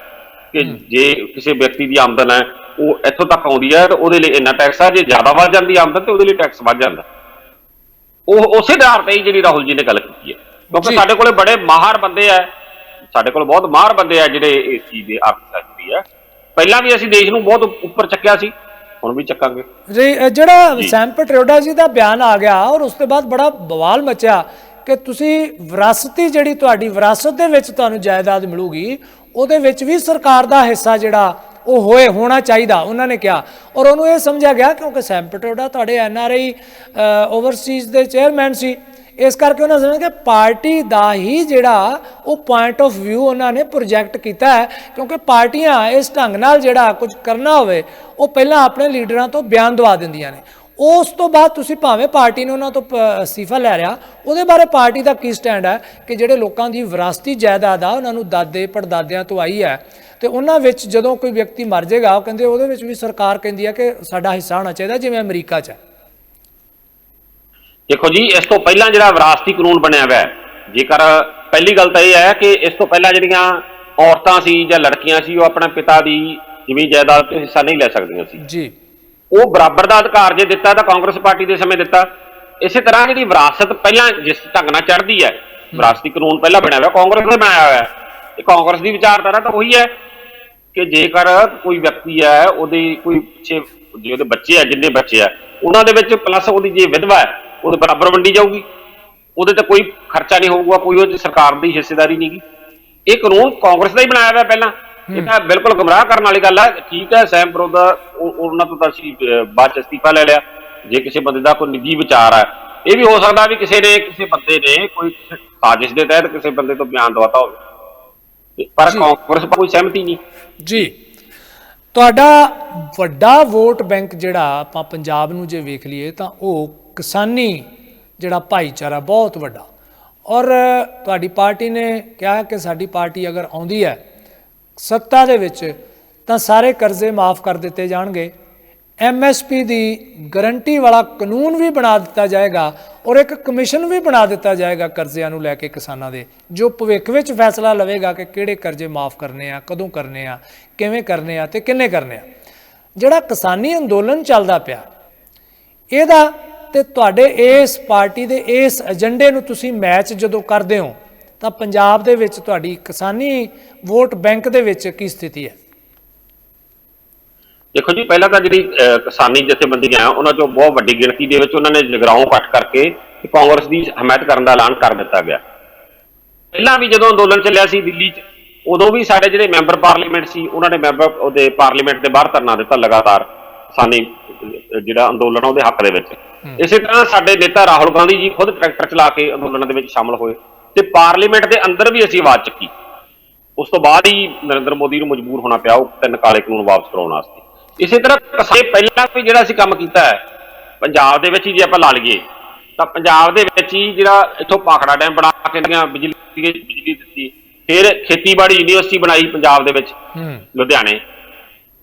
ਕਿ ਜੇ ਕਿਸੇ ਵਿਅਕਤੀ ਦੀ ਆਮਦਨ ਹੈ ਉਹ ਇੱਥੋਂ ਤੱਕ ਆਉਂਦੀ ਹੈ ਤਾਂ ਉਹਦੇ ਲਈ ਇੰਨਾ ਟੈਕਸ ਆ ਜੇ ਜ਼ਿਆਦਾ ਵੱਧ ਜਾਂਦੀ ਆਮਦਨ ਤੇ ਉਹਦੇ ਲਈ ਟੈਕਸ ਵੱਧ ਜਾਂਦਾ। ਉਹ ਉਸੇ ਆਧਾਰ ਤੇ ਜਿਹੜੀ ਰਾਹੁਲ ਜੀ ਨੇ ਗੱਲ ਕੀਤੀ ਹੈ। ਕਿਉਂਕਿ। ਸਾਡੇ ਕੋਲੇ ਬੜੇ ਮਾਹਰ ਬੰਦੇ ਆ ਸਾਡੇ ਕੋਲ ਬਹੁਤ ਮਾਹਰ ਬੰਦੇ ਆ ਜਿਹੜੇ ਇਸ ਚੀਜ਼ ਦੇ ਆਰਥਿਕ ਸ਼ਾਸਤਰੀ ਆ ਪਹਿਲਾਂ ਵੀ ਅਸੀਂ ਦੇਸ਼ ਨੂੰ ਬਹੁਤ ਉੱਪਰ ਚੱਕਿਆ ਸੀ ਹੁਣ ਵੀ ਚੱਕਾਂਗੇ। ਜਿਹੜਾ ਸੈਮ ਪਟਰੋਡਾ ਜੀ ਦਾ ਬਿਆਨ ਆ ਗਿਆ ਔਰ ਉਸ ਤੋਂ ਬਾਅਦ ਬੜਾ ਬਵਾਲ ਮਚਿਆ ਕਿ ਤੁਸੀਂ ਵਿਰਾਸਤੀ ਜਿਹੜੀ ਤੁਹਾਡੀ ਵਿਰਾਸਤ ਦੇ ਵਿੱਚ ਤੁਹਾਨੂੰ ਜਾਇਦਾਦ ਮਿਲੂਗੀ ਉਹਦੇ ਵਿੱਚ ਵੀ ਸਰਕਾਰ ਦਾ ਹਿੱਸਾ ਜਿਹੜਾ ਉਹ ਹੋਏ ਹੋਣਾ ਚਾਹੀਦਾ ਉਹਨਾਂ ਨੇ ਕਿਹਾ। ਔਰ ਉਹਨੂੰ ਇਹ ਸਮਝਿਆ ਗਿਆ ਕਿਉਂਕਿ ਸੈਮ ਪਟਰੋਡਾ ਤੁਹਾਡੇ ਐਨਆਰਆਈ ਓਵਰਸੀਜ਼ ਦੇ ਚੇਅਰਮੈਨ ਸੀ ਇਸ ਕਰਕੇ ਉਹਨਾਂ ਸਮਝਿਆ ਕਿ ਪਾਰਟੀ ਦਾ ਹੀ ਜਿਹੜਾ ਉਹ ਪੁਆਇੰਟ ਆਫ View ਉਹਨਾਂ ਨੇ ਪ੍ਰੋਜੈਕਟ ਕੀਤਾ ਹੈ, ਕਿਉਂਕਿ ਪਾਰਟੀਆਂ ਇਸ ਢੰਗ ਨਾਲ ਜਿਹੜਾ ਕੁਝ ਕਰਨਾ ਹੋਵੇ, ਉਹ ਪਹਿਲਾਂ ਆਪਣੇ ਲੀਡਰਾਂ ਤੋਂ ਬਿਆਨ ਦਵਾ ਦਿੰਦੀਆਂ ਨੇ। ਉਸ ਤੋਂ ਬਾਅਦ ਤੁਸੀਂ ਭਾਵੇਂ ਪਾਰਟੀ ਨੇ ਉਹਨਾਂ ਤੋਂ ਪ- ਅਸਤੀਫਾ ਲੈ ਰਿਆ ਉਹਦੇ ਬਾਰੇ ਪਾਰਟੀ ਦਾ ਕੀ ਸਟੈਂਡ ਹੈ ਕਿ ਜਿਹੜੇ ਲੋਕਾਂ ਦੀ ਵਿਰਾਸਤੀ ਜਾਇਦਾਦ ਆ, ਉਹਨਾਂ ਨੂੰ ਦਾਦੇ ਪੜਦਾਦਿਆਂ ਤੋਂ ਆਈ ਹੈ। ਤੇ ਉਹਨਾਂ ਵਿੱਚ ਜਦੋਂ ਕੋਈ ਵਿਅਕਤੀ ਮਰ ਜਾਏਗਾ ਉਹ ਕਹਿੰਦੇ ਉਹਦੇ ਵਿੱਚ ਵੀ ਸਰਕਾਰ ਕਹਿੰਦੀ ਹੈ ਕਿ ਸਾਡਾ ਹਿੱਸਾ ਹੋਣਾ ਚਾਹੀਦਾ, ਜਿਵੇਂ ਅਮਰੀਕਾ 'ਚ ਹੈ। ਦੇਖੋ ਜੀ ਇਸ ਤੋਂ ਪਹਿਲਾਂ ਜਿਹੜਾ ਵਿਰਾਸਤੀ ਕਾਨੂੰਨ ਬਣਿਆ ਹੋਇਆ ਹੈ ਜੇਕਰ ਪਹਿਲੀ ਗੱਲ ਤਾਂ ਇਹ ਹੈ ਕਿ ਇਸ ਤੋਂ ਪਹਿਲਾਂ ਜਿਹੜੀਆਂ ਔਰਤਾਂ ਸੀ ਜਾਂ ਲੜਕੀਆਂ ਸੀ ਉਹ ਆਪਣੇ ਪਿਤਾ ਦੀ ਜ਼ਮੀਨ ਜਾਇਦਾਦ ਤੋਂ ਹਿੱਸਾ ਨਹੀਂ ਲੈ ਸਕਦੀਆਂ ਸੀ। ਜੀ। ਉਹ ਬਰਾਬਰ ਦਾ ਅਧਿਕਾਰ ਜੇ ਦਿੱਤਾ ਤਾਂ ਕਾਂਗਰਸ ਪਾਰਟੀ ਦੇ ਸਮੇਂ ਦਿੱਤਾ। ਇਸੇ ਤਰ੍ਹਾਂ ਜਿਹੜੀ ਵਿਰਾਸਤ ਪਹਿਲਾਂ ਜਿਸ ਢੰਗ ਨਾਲ ਚੜ੍ਹਦੀ ਹੈ ਵਿਰਾਸਤੀ ਕਾਨੂੰਨ ਪਹਿਲਾਂ ਬਣਿਆ ਹੋਇਆ ਕਾਂਗਰਸ ਨੇ ਬਣਾਇਆ ਹੋਇਆ ਹੈ। ਇਹ ਕਾਂਗਰਸ ਦੀ ਵਿਚਾਰਧਾਰਾ ਤਾਂ ਉਹੀ ਹੈ ਕਿ ਜੇਕਰ ਕੋਈ ਵਿਅਕਤੀ ਹੈ ਉਹਦੀ ਕੋਈ ਪਿੱਛੇ ਜੇ ਉਹਦੇ ਬੱਚੇ ਆ ਜਿੰਨੇ ਬੱਚੇ ਆ ਉਹਨਾਂ ਦੇ ਵਿੱਚ ਪਲੱਸ ਉਹਦੀ ਜੇ ਵਿਧਵਾ ਹੈ ਉਹਦੇ ਬਰਾਬਰ ਵੰਡੀ ਜਾਊਗੀ। ਉਹਦੇ ਤੇ ਕੋਈ ਖਰਚਾ ਨਹੀਂ ਹੋਊਗਾ ਕੋਈ ਉਹ ਸਰਕਾਰ ਦੀ ਹਿੱਸੇਦਾਰੀ ਨਹੀਂਗੀ ਇਹ ਕਾਨੂੰਨ ਕਾਂਗਰਸ ਦਾ ਹੀ ਬਣਾਇਆ ਹੋਇਆ ਪਹਿਲਾਂ। ਇਹ ਤਾਂ ਬਿਲਕੁਲ ਗੁੰਮਰਾਹ ਕਰਨ ਵਾਲੀ ਗੱਲ ਹੈ ਠੀਕ ਹੈ ਸੈਮ ਪ੍ਰੋ ਦਾ ਉਹ- ਉਹਨਾਂ ਤੋਂ ਤਾਂ ਅਸੀਂ ਬਾਅਦ ਚ ਅਸਤੀਫਾ ਲੈ ਲਿਆ। ਜੇ ਕਿਸੇ ਬੰਦੇ ਦਾ ਕੋਈ ਨਿੱਜੀ ਵਿਚਾਰ ਹੈ ਇਹ ਵੀ ਹੋ ਸਕਦਾ ਵੀ ਕਿਸੇ ਨੇ ਕਿਸੇ ਬੰਦੇ ਨੇ ਕੋਈ ਸਾਜ਼ਿਸ਼ ਦੇ ਤਹਿਤ ਕਿਸੇ ਬੰਦੇ ਤੋਂ ਬਿਆਨ ਦਵਾਤਾ ਹੋਵੇ। ਪਰ। ਕਾਂਗਰਸ ਕੋਈ ਸਹਿਮਤੀ ਨਹੀਂ। ਜੀ। ਤੁਹਾਡਾ ਵੱਡਾ ਵੋਟ ਬੈਂਕ ਜਿਹੜਾ ਆਪਾਂ ਪੰਜਾਬ ਨੂੰ ਜੇ ਵੇਖ ਲਈਏ ਤਾਂ ਉਹ ਕਿਸਾਨੀ ਜਿਹੜਾ ਭਾਈਚਾਰਾ ਬਹੁਤ ਵੱਡਾ। ਔਰ ਤੁਹਾਡੀ ਪਾਰਟੀ ਨੇ ਕਿਹਾ ਕਿ ਸਾਡੀ ਪਾਰਟੀ ਅਗਰ ਆਉਂਦੀ ਹੈ ਸੱਤਾ ਦੇ ਵਿੱਚ, ਤਾਂ ਸਾਰੇ ਕਰਜ਼ੇ ਮਾਫ ਕਰ ਦਿੱਤੇ ਜਾਣਗੇ। ਐਮਐਸਪੀ ਦੀ ਗਾਰੰਟੀ ਵਾਲਾ ਕਾਨੂੰਨ ਵੀ ਬਣਾ ਦਿੱਤਾ ਜਾਏਗਾ ਔਰ ਇੱਕ ਕਮਿਸ਼ਨ ਵੀ ਬਣਾ ਦਿੱਤਾ ਜਾਏਗਾ ਕਰਜ਼ਿਆਂ ਨੂੰ ਲੈ ਕੇ ਕਿਸਾਨਾਂ ਦੇ, ਜੋ ਭਵਿੱਖ ਵਿੱਚ ਫੈਸਲਾ ਲਵੇਗਾ ਕਿ ਕਿਹੜੇ ਕਰਜ਼ੇ ਮਾਫ ਕਰਨੇ ਆ, ਕਦੋਂ ਕਰਨੇ ਆ, ਕਿਵੇਂ ਕਰਨੇ ਆ ਤੇ ਕਿੰਨੇ ਕਰਨੇ ਆ। ਜਿਹੜਾ ਕਿਸਾਨੀ ਅੰਦੋਲਨ ਚੱਲਦਾ ਪਿਆ, ਇਹਦਾ ਤੇ ਤੁਹਾਡੇ ਇਸ ਪਾਰਟੀ ਦੇ ਇਸ ਏਜੰਡੇ ਨੂੰ ਤੁਸੀਂ ਮੈਚ ਜਦੋਂ ਕਰਦੇ ਹੋ, ਤਾਂ ਪੰਜਾਬ ਦੇ ਵਿੱਚ ਤੁਹਾਡੀ ਕਿਸਾਨੀ ਵੋਟ ਬੈਂਕ ਦੇ ਵਿੱਚ ਕੀ ਸਥਿਤੀ ਹੈ? ਦੇਖੋ ਜੀ, ਪਹਿਲਾਂ ਤਾਂ ਜਿਹੜੀ ਕਿਸਾਨੀ ਜਥੇਬੰਦੀਆਂ ਉਹਨਾਂ ਚੋਂ ਬਹੁਤ ਵੱਡੀ ਗਿਣਤੀ ਦੇ ਵਿੱਚ ਉਹਨਾਂ ਨੇ ਜਗਰਾਉਂ ਕੱਟ ਕਰਕੇ ਕਾਂਗਰਸ ਦੀ ਹਮਾਇਤ ਕਰਨ ਦਾ ਐਲਾਨ ਕਰ ਦਿੱਤਾ ਗਿਆ। ਪਹਿਲਾਂ ਵੀ ਜਦੋਂ ਅੰਦੋਲਨ ਚੱਲਿਆ ਸੀ ਦਿੱਲੀ 'ਚ, ਉਦੋਂ ਵੀ ਸਾਡੇ ਜਿਹੜੇ ਮੈਂਬਰ ਪਾਰਲੀਮੈਂਟ ਸੀ, ਉਹਨਾਂ ਨੇ ਮੈਂਬਰ, ਉਹਦੇ ਪਾਰਲੀਮੈਂਟ ਦੇ ਬਾਹਰ ਧਰਨਾ ਦਿੱਤਾ ਲਗਾਤਾਰ ਕਿਸਾਨੀ ਜਿਹੜਾ ਅੰਦੋਲਨ ਆ ਉਹਦੇ ਹੱਕ ਦੇ ਵਿੱਚ। ਇਸੇ ਤਰ੍ਹਾਂ ਸਾਡੇ ਨੇਤਾ ਰਾਹੁਲ ਗਾਂਧੀ ਜੀ ਖੁਦ ਟਰੈਕਟਰ ਚਲਾ ਕੇ ਅੰਦੋਲਨਾਂ ਦੇ ਵਿੱਚ ਸ਼ਾਮਲ ਹੋਏ ਤੇ ਪਾਰਲੀਮੈਂਟ ਦੇ ਅੰਦਰ ਵੀ ਅਸੀਂ ਆਵਾਜ਼ ਚੱਕੀ। ਉਸ ਤੋਂ ਬਾਅਦ ਹੀ ਨਰਿੰਦਰ ਮੋਦੀ ਨੂੰ ਮਜਬੂਰ ਹੋਣਾ ਪਿਆ ਉਹ ਤਿੰਨ ਕਾਲੇ ਕਾਨੂੰਨ ਵਾਪਸ ਕਰਾਉਣ ਵਾਸਤੇ। ਇਸੇ ਤਰ੍ਹਾਂ ਕਿਸਾਨ ਪਹਿਲਾਂ ਵੀ ਜਿਹੜਾ ਅਸੀਂ ਕੰਮ ਕੀਤਾ ਹੈ ਪੰਜਾਬ ਦੇ ਵਿੱਚ ਹੀ ਜੇ ਆਪਾਂ ਲਾ ਲਈਏ ਤਾਂ ਪੰਜਾਬ ਦੇ ਵਿੱਚ ਹੀ ਜਿਹੜਾ ਇੱਥੋਂ ਪਾਖੜਾ ਡੈਮ ਬਣਾ ਕੇ ਦੀਆਂ ਬਿਜਲੀ ਬਿਜਲੀ ਦਿੱਤੀ ਫਿਰ ਖੇਤੀਬਾੜੀ ਯੂਨੀਵਰਸਿਟੀ ਬਣਾਈ ਪੰਜਾਬ ਦੇ ਵਿੱਚ ਲੁਧਿਆਣੇ।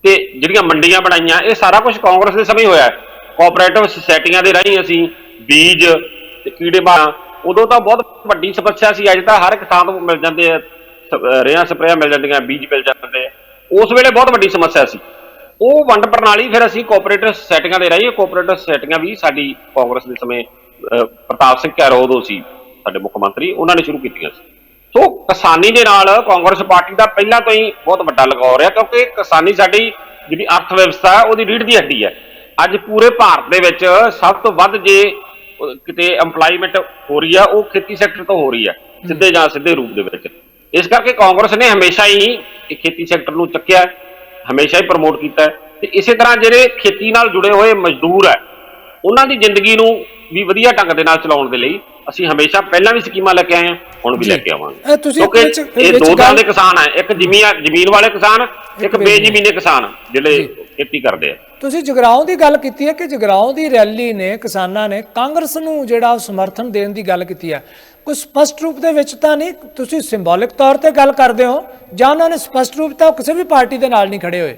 ਤੇ ਜਿਹੜੀਆਂ ਮੰਡੀਆਂ ਬਣਾਈਆਂ, ਇਹ ਸਾਰਾ ਕੁਝ ਕਾਂਗਰਸ ਦੇ ਸਮੇਂ ਹੋਇਆ। ਹੈ ਕੋਆਪਰੇਟਿਵ ਸੁਸਾਇਟੀਆਂ ਦੇ ਰਾਹੀਂ ਅਸੀਂ ਬੀਜ ਤੇ ਕੀੜੇ ਮਾਰਾਂ। ਉਦੋਂ ਤਾਂ ਬਹੁਤ ਵੱਡੀ ਸਮੱਸਿਆ ਸੀ, ਅੱਜ ਤਾਂ ਹਰ ਇੱਕ ਥਾਂ ਤੋਂ ਮਿਲ ਜਾਂਦੇ ਆ ਰੇਹਾਂ ਸਪਰੇਆਂ ਮਿਲ ਜਾਂਦੀਆਂ, ਬੀਜ ਮਿਲ ਜਾਂਦੇ ਆ। ਉਸ ਵੇਲੇ ਬਹੁਤ ਵੱਡੀ ਸਮੱਸਿਆ ਸੀ। ਉਹ ਵੰਡ ਪ੍ਰਣਾਲੀ ਫਿਰ ਅਸੀਂ ਕੋਆਪਰੇਟਿਵ ਸੁਸਾਇਟੀਆਂ ਦੇ ਰਾਹੀਂ ਕੋਆਪਰੇਟਿਵ ਸੁਸਾਇਟੀਆਂ ਵੀ ਸਾਡੀ ਕਾਂਗਰਸ ਦੇ ਸਮੇਂ ਪ੍ਰਤਾਪ ਸਿੰਘ ਕੈਰੋ ਉਦੋਂ ਸੀ, ਸਾਡੇ ਮੁੱਖ ਮੰਤਰੀ, ਉਹਨਾਂ ਨੇ ਸ਼ੁਰੂ ਕੀਤੀਆਂ ਸੀ। ਸੋ ਕਿਸਾਨੀ ਦੇ ਨਾਲ ਕਾਂਗਰਸ ਪਾਰਟੀ ਦਾ ਪਹਿਲਾਂ ਤੋਂ ਹੀ ਬਹੁਤ ਵੱਡਾ ਲਗਾਅ ਰਿਹਾ ਕਿਉਂਕਿ ਕਿਸਾਨੀ ਸਾਡੀ ਜਿਹੜੀ ਅਰਥ ਵਿਵਸਥਾ ਹੈ ਉਹਦੀ ਰੀੜ੍ਹ ਦੀ ਹੱਡੀ ਹੈ। ਅੱਜ ਪੂਰੇ ਭਾਰਤ ਦੇ ਵਿੱਚ ਸਭ ਤੋਂ ਵੱਧ ਜੇ ਕਿਤੇ EMPLOYMENT ਹੋ ਰਹੀ ਆ ਉਹ ਖੇਤੀ ਸੈਕਟਰ ਤੋਂ ਹੋ ਰਹੀ ਹੈ। ਸਿੱਧੇ ਜਾਂ ਸਿੱਧੇ ਰੂਪ ਦੇ ਵਿੱਚ। ਇਸ ਕਰਕੇ ਕਾਂਗਰਸ ਨੇ ਹਮੇਸ਼ਾ ਹੀ ਇਹ ਖੇਤੀ ਸੈਕਟਰ ਨੂੰ ਚੱਕਿਆ ਹਮੇਸ਼ਾ ਹੀ ਪ੍ਰਮੋਟ ਕੀਤਾ ਤੇ ਇਸੇ ਤਰ੍ਹਾਂ ਜਿਹੜੇ ਖੇਤੀ ਨਾਲ ਜੁੜੇ ਹੋਏ ਮਜ਼ਦੂਰ ਹੈ ਉਹਨਾਂ ਦੀ ਜ਼ਿੰਦਗੀ ਨੂੰ ਵੀ ਵਧੀਆ ਢੰਗ ਦੇ ਨਾਲ ਚਲਾਉਣ ਦੇ ਲਈ ਅਸੀਂ ਹਮੇਸ਼ਾ ਪਹਿਲਾਂ ਵੀ ਸਕੀਮਾਂ ਲੈ ਕੇ ਆਏ ਹਾਂ ਹੁਣ ਵੀ ਲੈ ਕੇ ਆਵਾਂਗੇ। ਇਹ ਤੁਸੀਂ ਕਿਉਂਕਿ ਇਹ ਦੋ ਤਰ੍ਹਾਂ ਦੇ ਕਿਸਾਨ ਹੈ ਇੱਕ ਜ਼ਮੀਨ ਜ਼ਮੀਨ ਵਾਲੇ ਕਿਸਾਨ ਇੱਕ ਬੇਜ਼ਮੀਨੇ ਕਿਸਾਨ ਜਿਹੜੇ ਖੇਤੀ ਕਰਦੇ ਆ। ਤੁਸੀਂ ਜਗਰਾਉਂ ਦੀ ਗੱਲ ਕੀਤੀ ਹੈ ਕਿ ਜਗਰਾਉਂ ਦੀ ਰੈਲੀ ਨੇ ਕਿਸਾਨਾਂ ਨੇ ਕਾਂਗਰਸ ਨੂੰ ਜਿਹੜਾ ਸਮਰਥਨ ਦੇਣ ਦੀ ਗੱਲ ਕੀਤੀ ਹੈ। ਕੋਈ ਸਪਸ਼ਟ ਰੂਪ ਦੇ ਵਿੱਚ ਤਾਂ ਨਹੀਂ ਤੁਸੀਂ ਸਿੰਬੋਲਿਕ ਤੌਰ ਤੇ ਗੱਲ ਕਰਦੇ ਹੋ ਜਾਂ ਉਹਨਾਂ ਨੇ ਸਪਸ਼ਟ ਰੂਪ ਤਾਂ ਕਿਸੇ ਵੀ ਪਾਰਟੀ ਦੇ ਨਾਲ ਨਹੀਂ ਖੜੇ ਹੋਏ?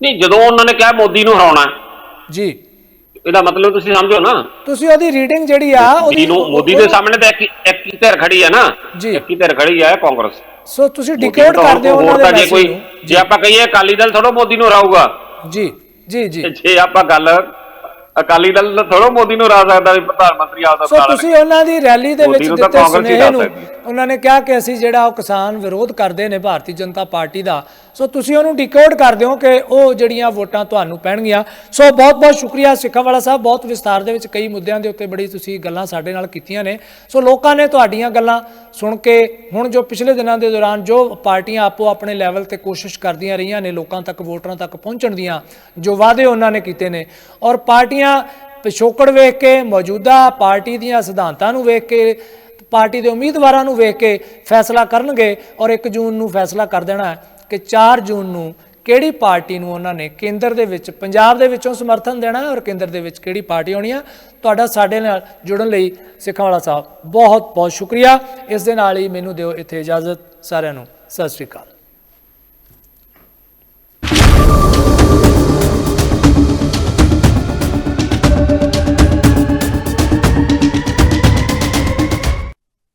ਨਹੀਂ ਜਦੋਂ ਉਹਨਾਂ ਨੇ ਕਿਹਾ ਮੋਦੀ ਨੂੰ ਹਰਾਉਣਾ ਜੀ। ਇਹਦਾ ਮਤਲਬ ਤੁਸੀਂ ਸਮਝੋ ਨਾ। ਤੁਸੀਂ ਉਹਦੀ ਰੀਡਿੰਗ ਜਿਹੜੀ ਆ ਨੂੰ ਮੋਦੀ ਦੇ ਸਾਹਮਣੇ ਤਾਂ ਇੱਕ ਇੱਕ ਹੀ ਧਿਰ ਖੜੀ ਹੈ ਨਾ। ਇੱਕ ਹੀ ਧਿਰ ਖੜੀ ਹੈ ਕਾਂਗਰਸ। ਸੋ ਤੁਸੀਂ ਡਿਕੋਡ ਕਰਦੇ ਹੋ ਉਹਨਾਂ ਦੇ ਜੇ ਕੋਈ ਜੇ ਆਪਾਂ ਕਹੀਏ ਅਕਾਲੀ ਦਲ ਥੋੜਾ ਮੋਦੀ ਨੂੰ ਹਰਾਊਗਾ ਜੀ ਜੀ ਜੀ। ਜੇ ਆਪਾਂ ਗੱਲ ਅਕਾਲੀ ਦਲ ਥੋੜਾ ਮੋਦੀ ਨੂੰ ਹਰਾ ਸਕਦਾ ਵੀ ਪ੍ਰਧਾਨ ਮੰਤਰੀ ਆਪਦਾ ਸੋ ਬਣਾ ਤੁਸੀਂ ਉਹਨਾਂ ਦੀ ਰੈਲੀ ਦੇ ਵਿੱਚ ਦਿੱਤੇ ਸੁਨੇਹੇ ਨੂੰ। ਉਹਨਾਂ ਨੇ ਕਿਹਾ ਕਿ ਅਸੀਂ ਜਿਹੜਾ ਉਹ ਕਿਸਾਨ ਵਿਰੋਧ ਕਰਦੇ ਨੇ ਭਾਰਤੀ ਜਨਤਾ ਪਾਰਟੀ ਦਾ ਸੋ ਤੁਸੀਂ ਉਹਨੂੰ ਡਿਕੋਡ ਕਰ ਦਿਓ ਕਿ ਉਹ ਜਿਹੜੀਆਂ ਵੋਟਾਂ ਤੁਹਾਨੂੰ ਪੈਣਗੀਆਂ। ਸੋ ਬਹੁਤ ਬਹੁਤ ਸ਼ੁਕਰੀਆ ਸਿੱਖਾਂ ਵਾਲਾ ਸਾਹਿਬ। ਬਹੁਤ ਵਿਸਤਾਰ ਦੇ ਵਿੱਚ ਕਈ ਮੁੱਦਿਆਂ ਦੇ ਉੱਤੇ ਬੜੀ ਤੁਸੀਂ ਗੱਲਾਂ ਸਾਡੇ ਨਾਲ ਕੀਤੀਆਂ ਨੇ। ਸੋ ਲੋਕਾਂ ਨੇ ਤੁਹਾਡੀਆਂ ਗੱਲਾਂ ਸੁਣ ਕੇ ਹੁਣ ਜੋ ਪਿਛਲੇ ਦਿਨਾਂ ਦੇ ਦੌਰਾਨ ਜੋ ਪਾਰਟੀਆਂ ਆਪੋ ਆਪਣੇ ਲੈਵਲ ਤੇ ਕੋਸ਼ਿਸ਼ ਕਰਦੀਆਂ ਰਹੀਆਂ ਨੇ, ਲੋਕਾਂ ਤੱਕ, ਵੋਟਰਾਂ ਤੱਕ ਪਹੁੰਚਣ ਦੀਆਂ, ਜੋ ਵਾਅਦੇ ਉਹਨਾਂ ਨੇ ਕੀਤੇ ਨੇ। ਔਰ ਪਾਰਟੀਆਂ ਪਿਛੋਕੜ ਵੇਖ ਕੇ, ਮੌਜੂਦਾ ਪਾਰਟੀ ਦੀਆਂ ਸਿਧਾਂਤਾਂ ਨੂੰ ਵੇਖ ਕੇ, ਪਾਰਟੀ ਦੇ ਉਮੀਦਵਾਰਾਂ ਨੂੰ ਵੇਖ ਕੇ ਫੈਸਲਾ ਕਰਨਗੇ ਔਰ 1 ਜੂਨ ਨੂੰ ਫੈਸਲਾ ਕਰ ਦੇਣਾ ਹੈ। ਕਿ 4 ਜੂਨ ਨੂੰ ਕਿਹੜੀ ਪਾਰਟੀ ਨੂੰ ਉਹਨਾਂ ਨੇ ਕੇਂਦਰ ਦੇ ਵਿੱਚ, ਪੰਜਾਬ ਦੇ ਵਿੱਚੋਂ ਸਮਰਥਨ ਦੇਣਾ ਹੈ ਔਰ ਕੇਂਦਰ ਦੇ ਵਿੱਚ ਕਿਹੜੀ ਪਾਰਟੀ ਆਉਣੀ ਆ ਤੁਹਾਡਾ ਸਾਡੇ ਨਾਲ ਜੁੜਨ ਲਈ ਸਿੱਖਾਂ ਵਾਲਾ ਸਾਹਿਬ ਬਹੁਤ ਬਹੁਤ ਸ਼ੁਕਰੀਆ। ਇਸ ਦੇ ਨਾਲ ਹੀ ਮੈਨੂੰ ਦਿਓ ਇੱਥੇ ਇਜਾਜ਼ਤ ਸਾਰਿਆਂ ਨੂੰ। ਸਤਿ ਸ਼੍ਰੀ ਅਕਾਲ।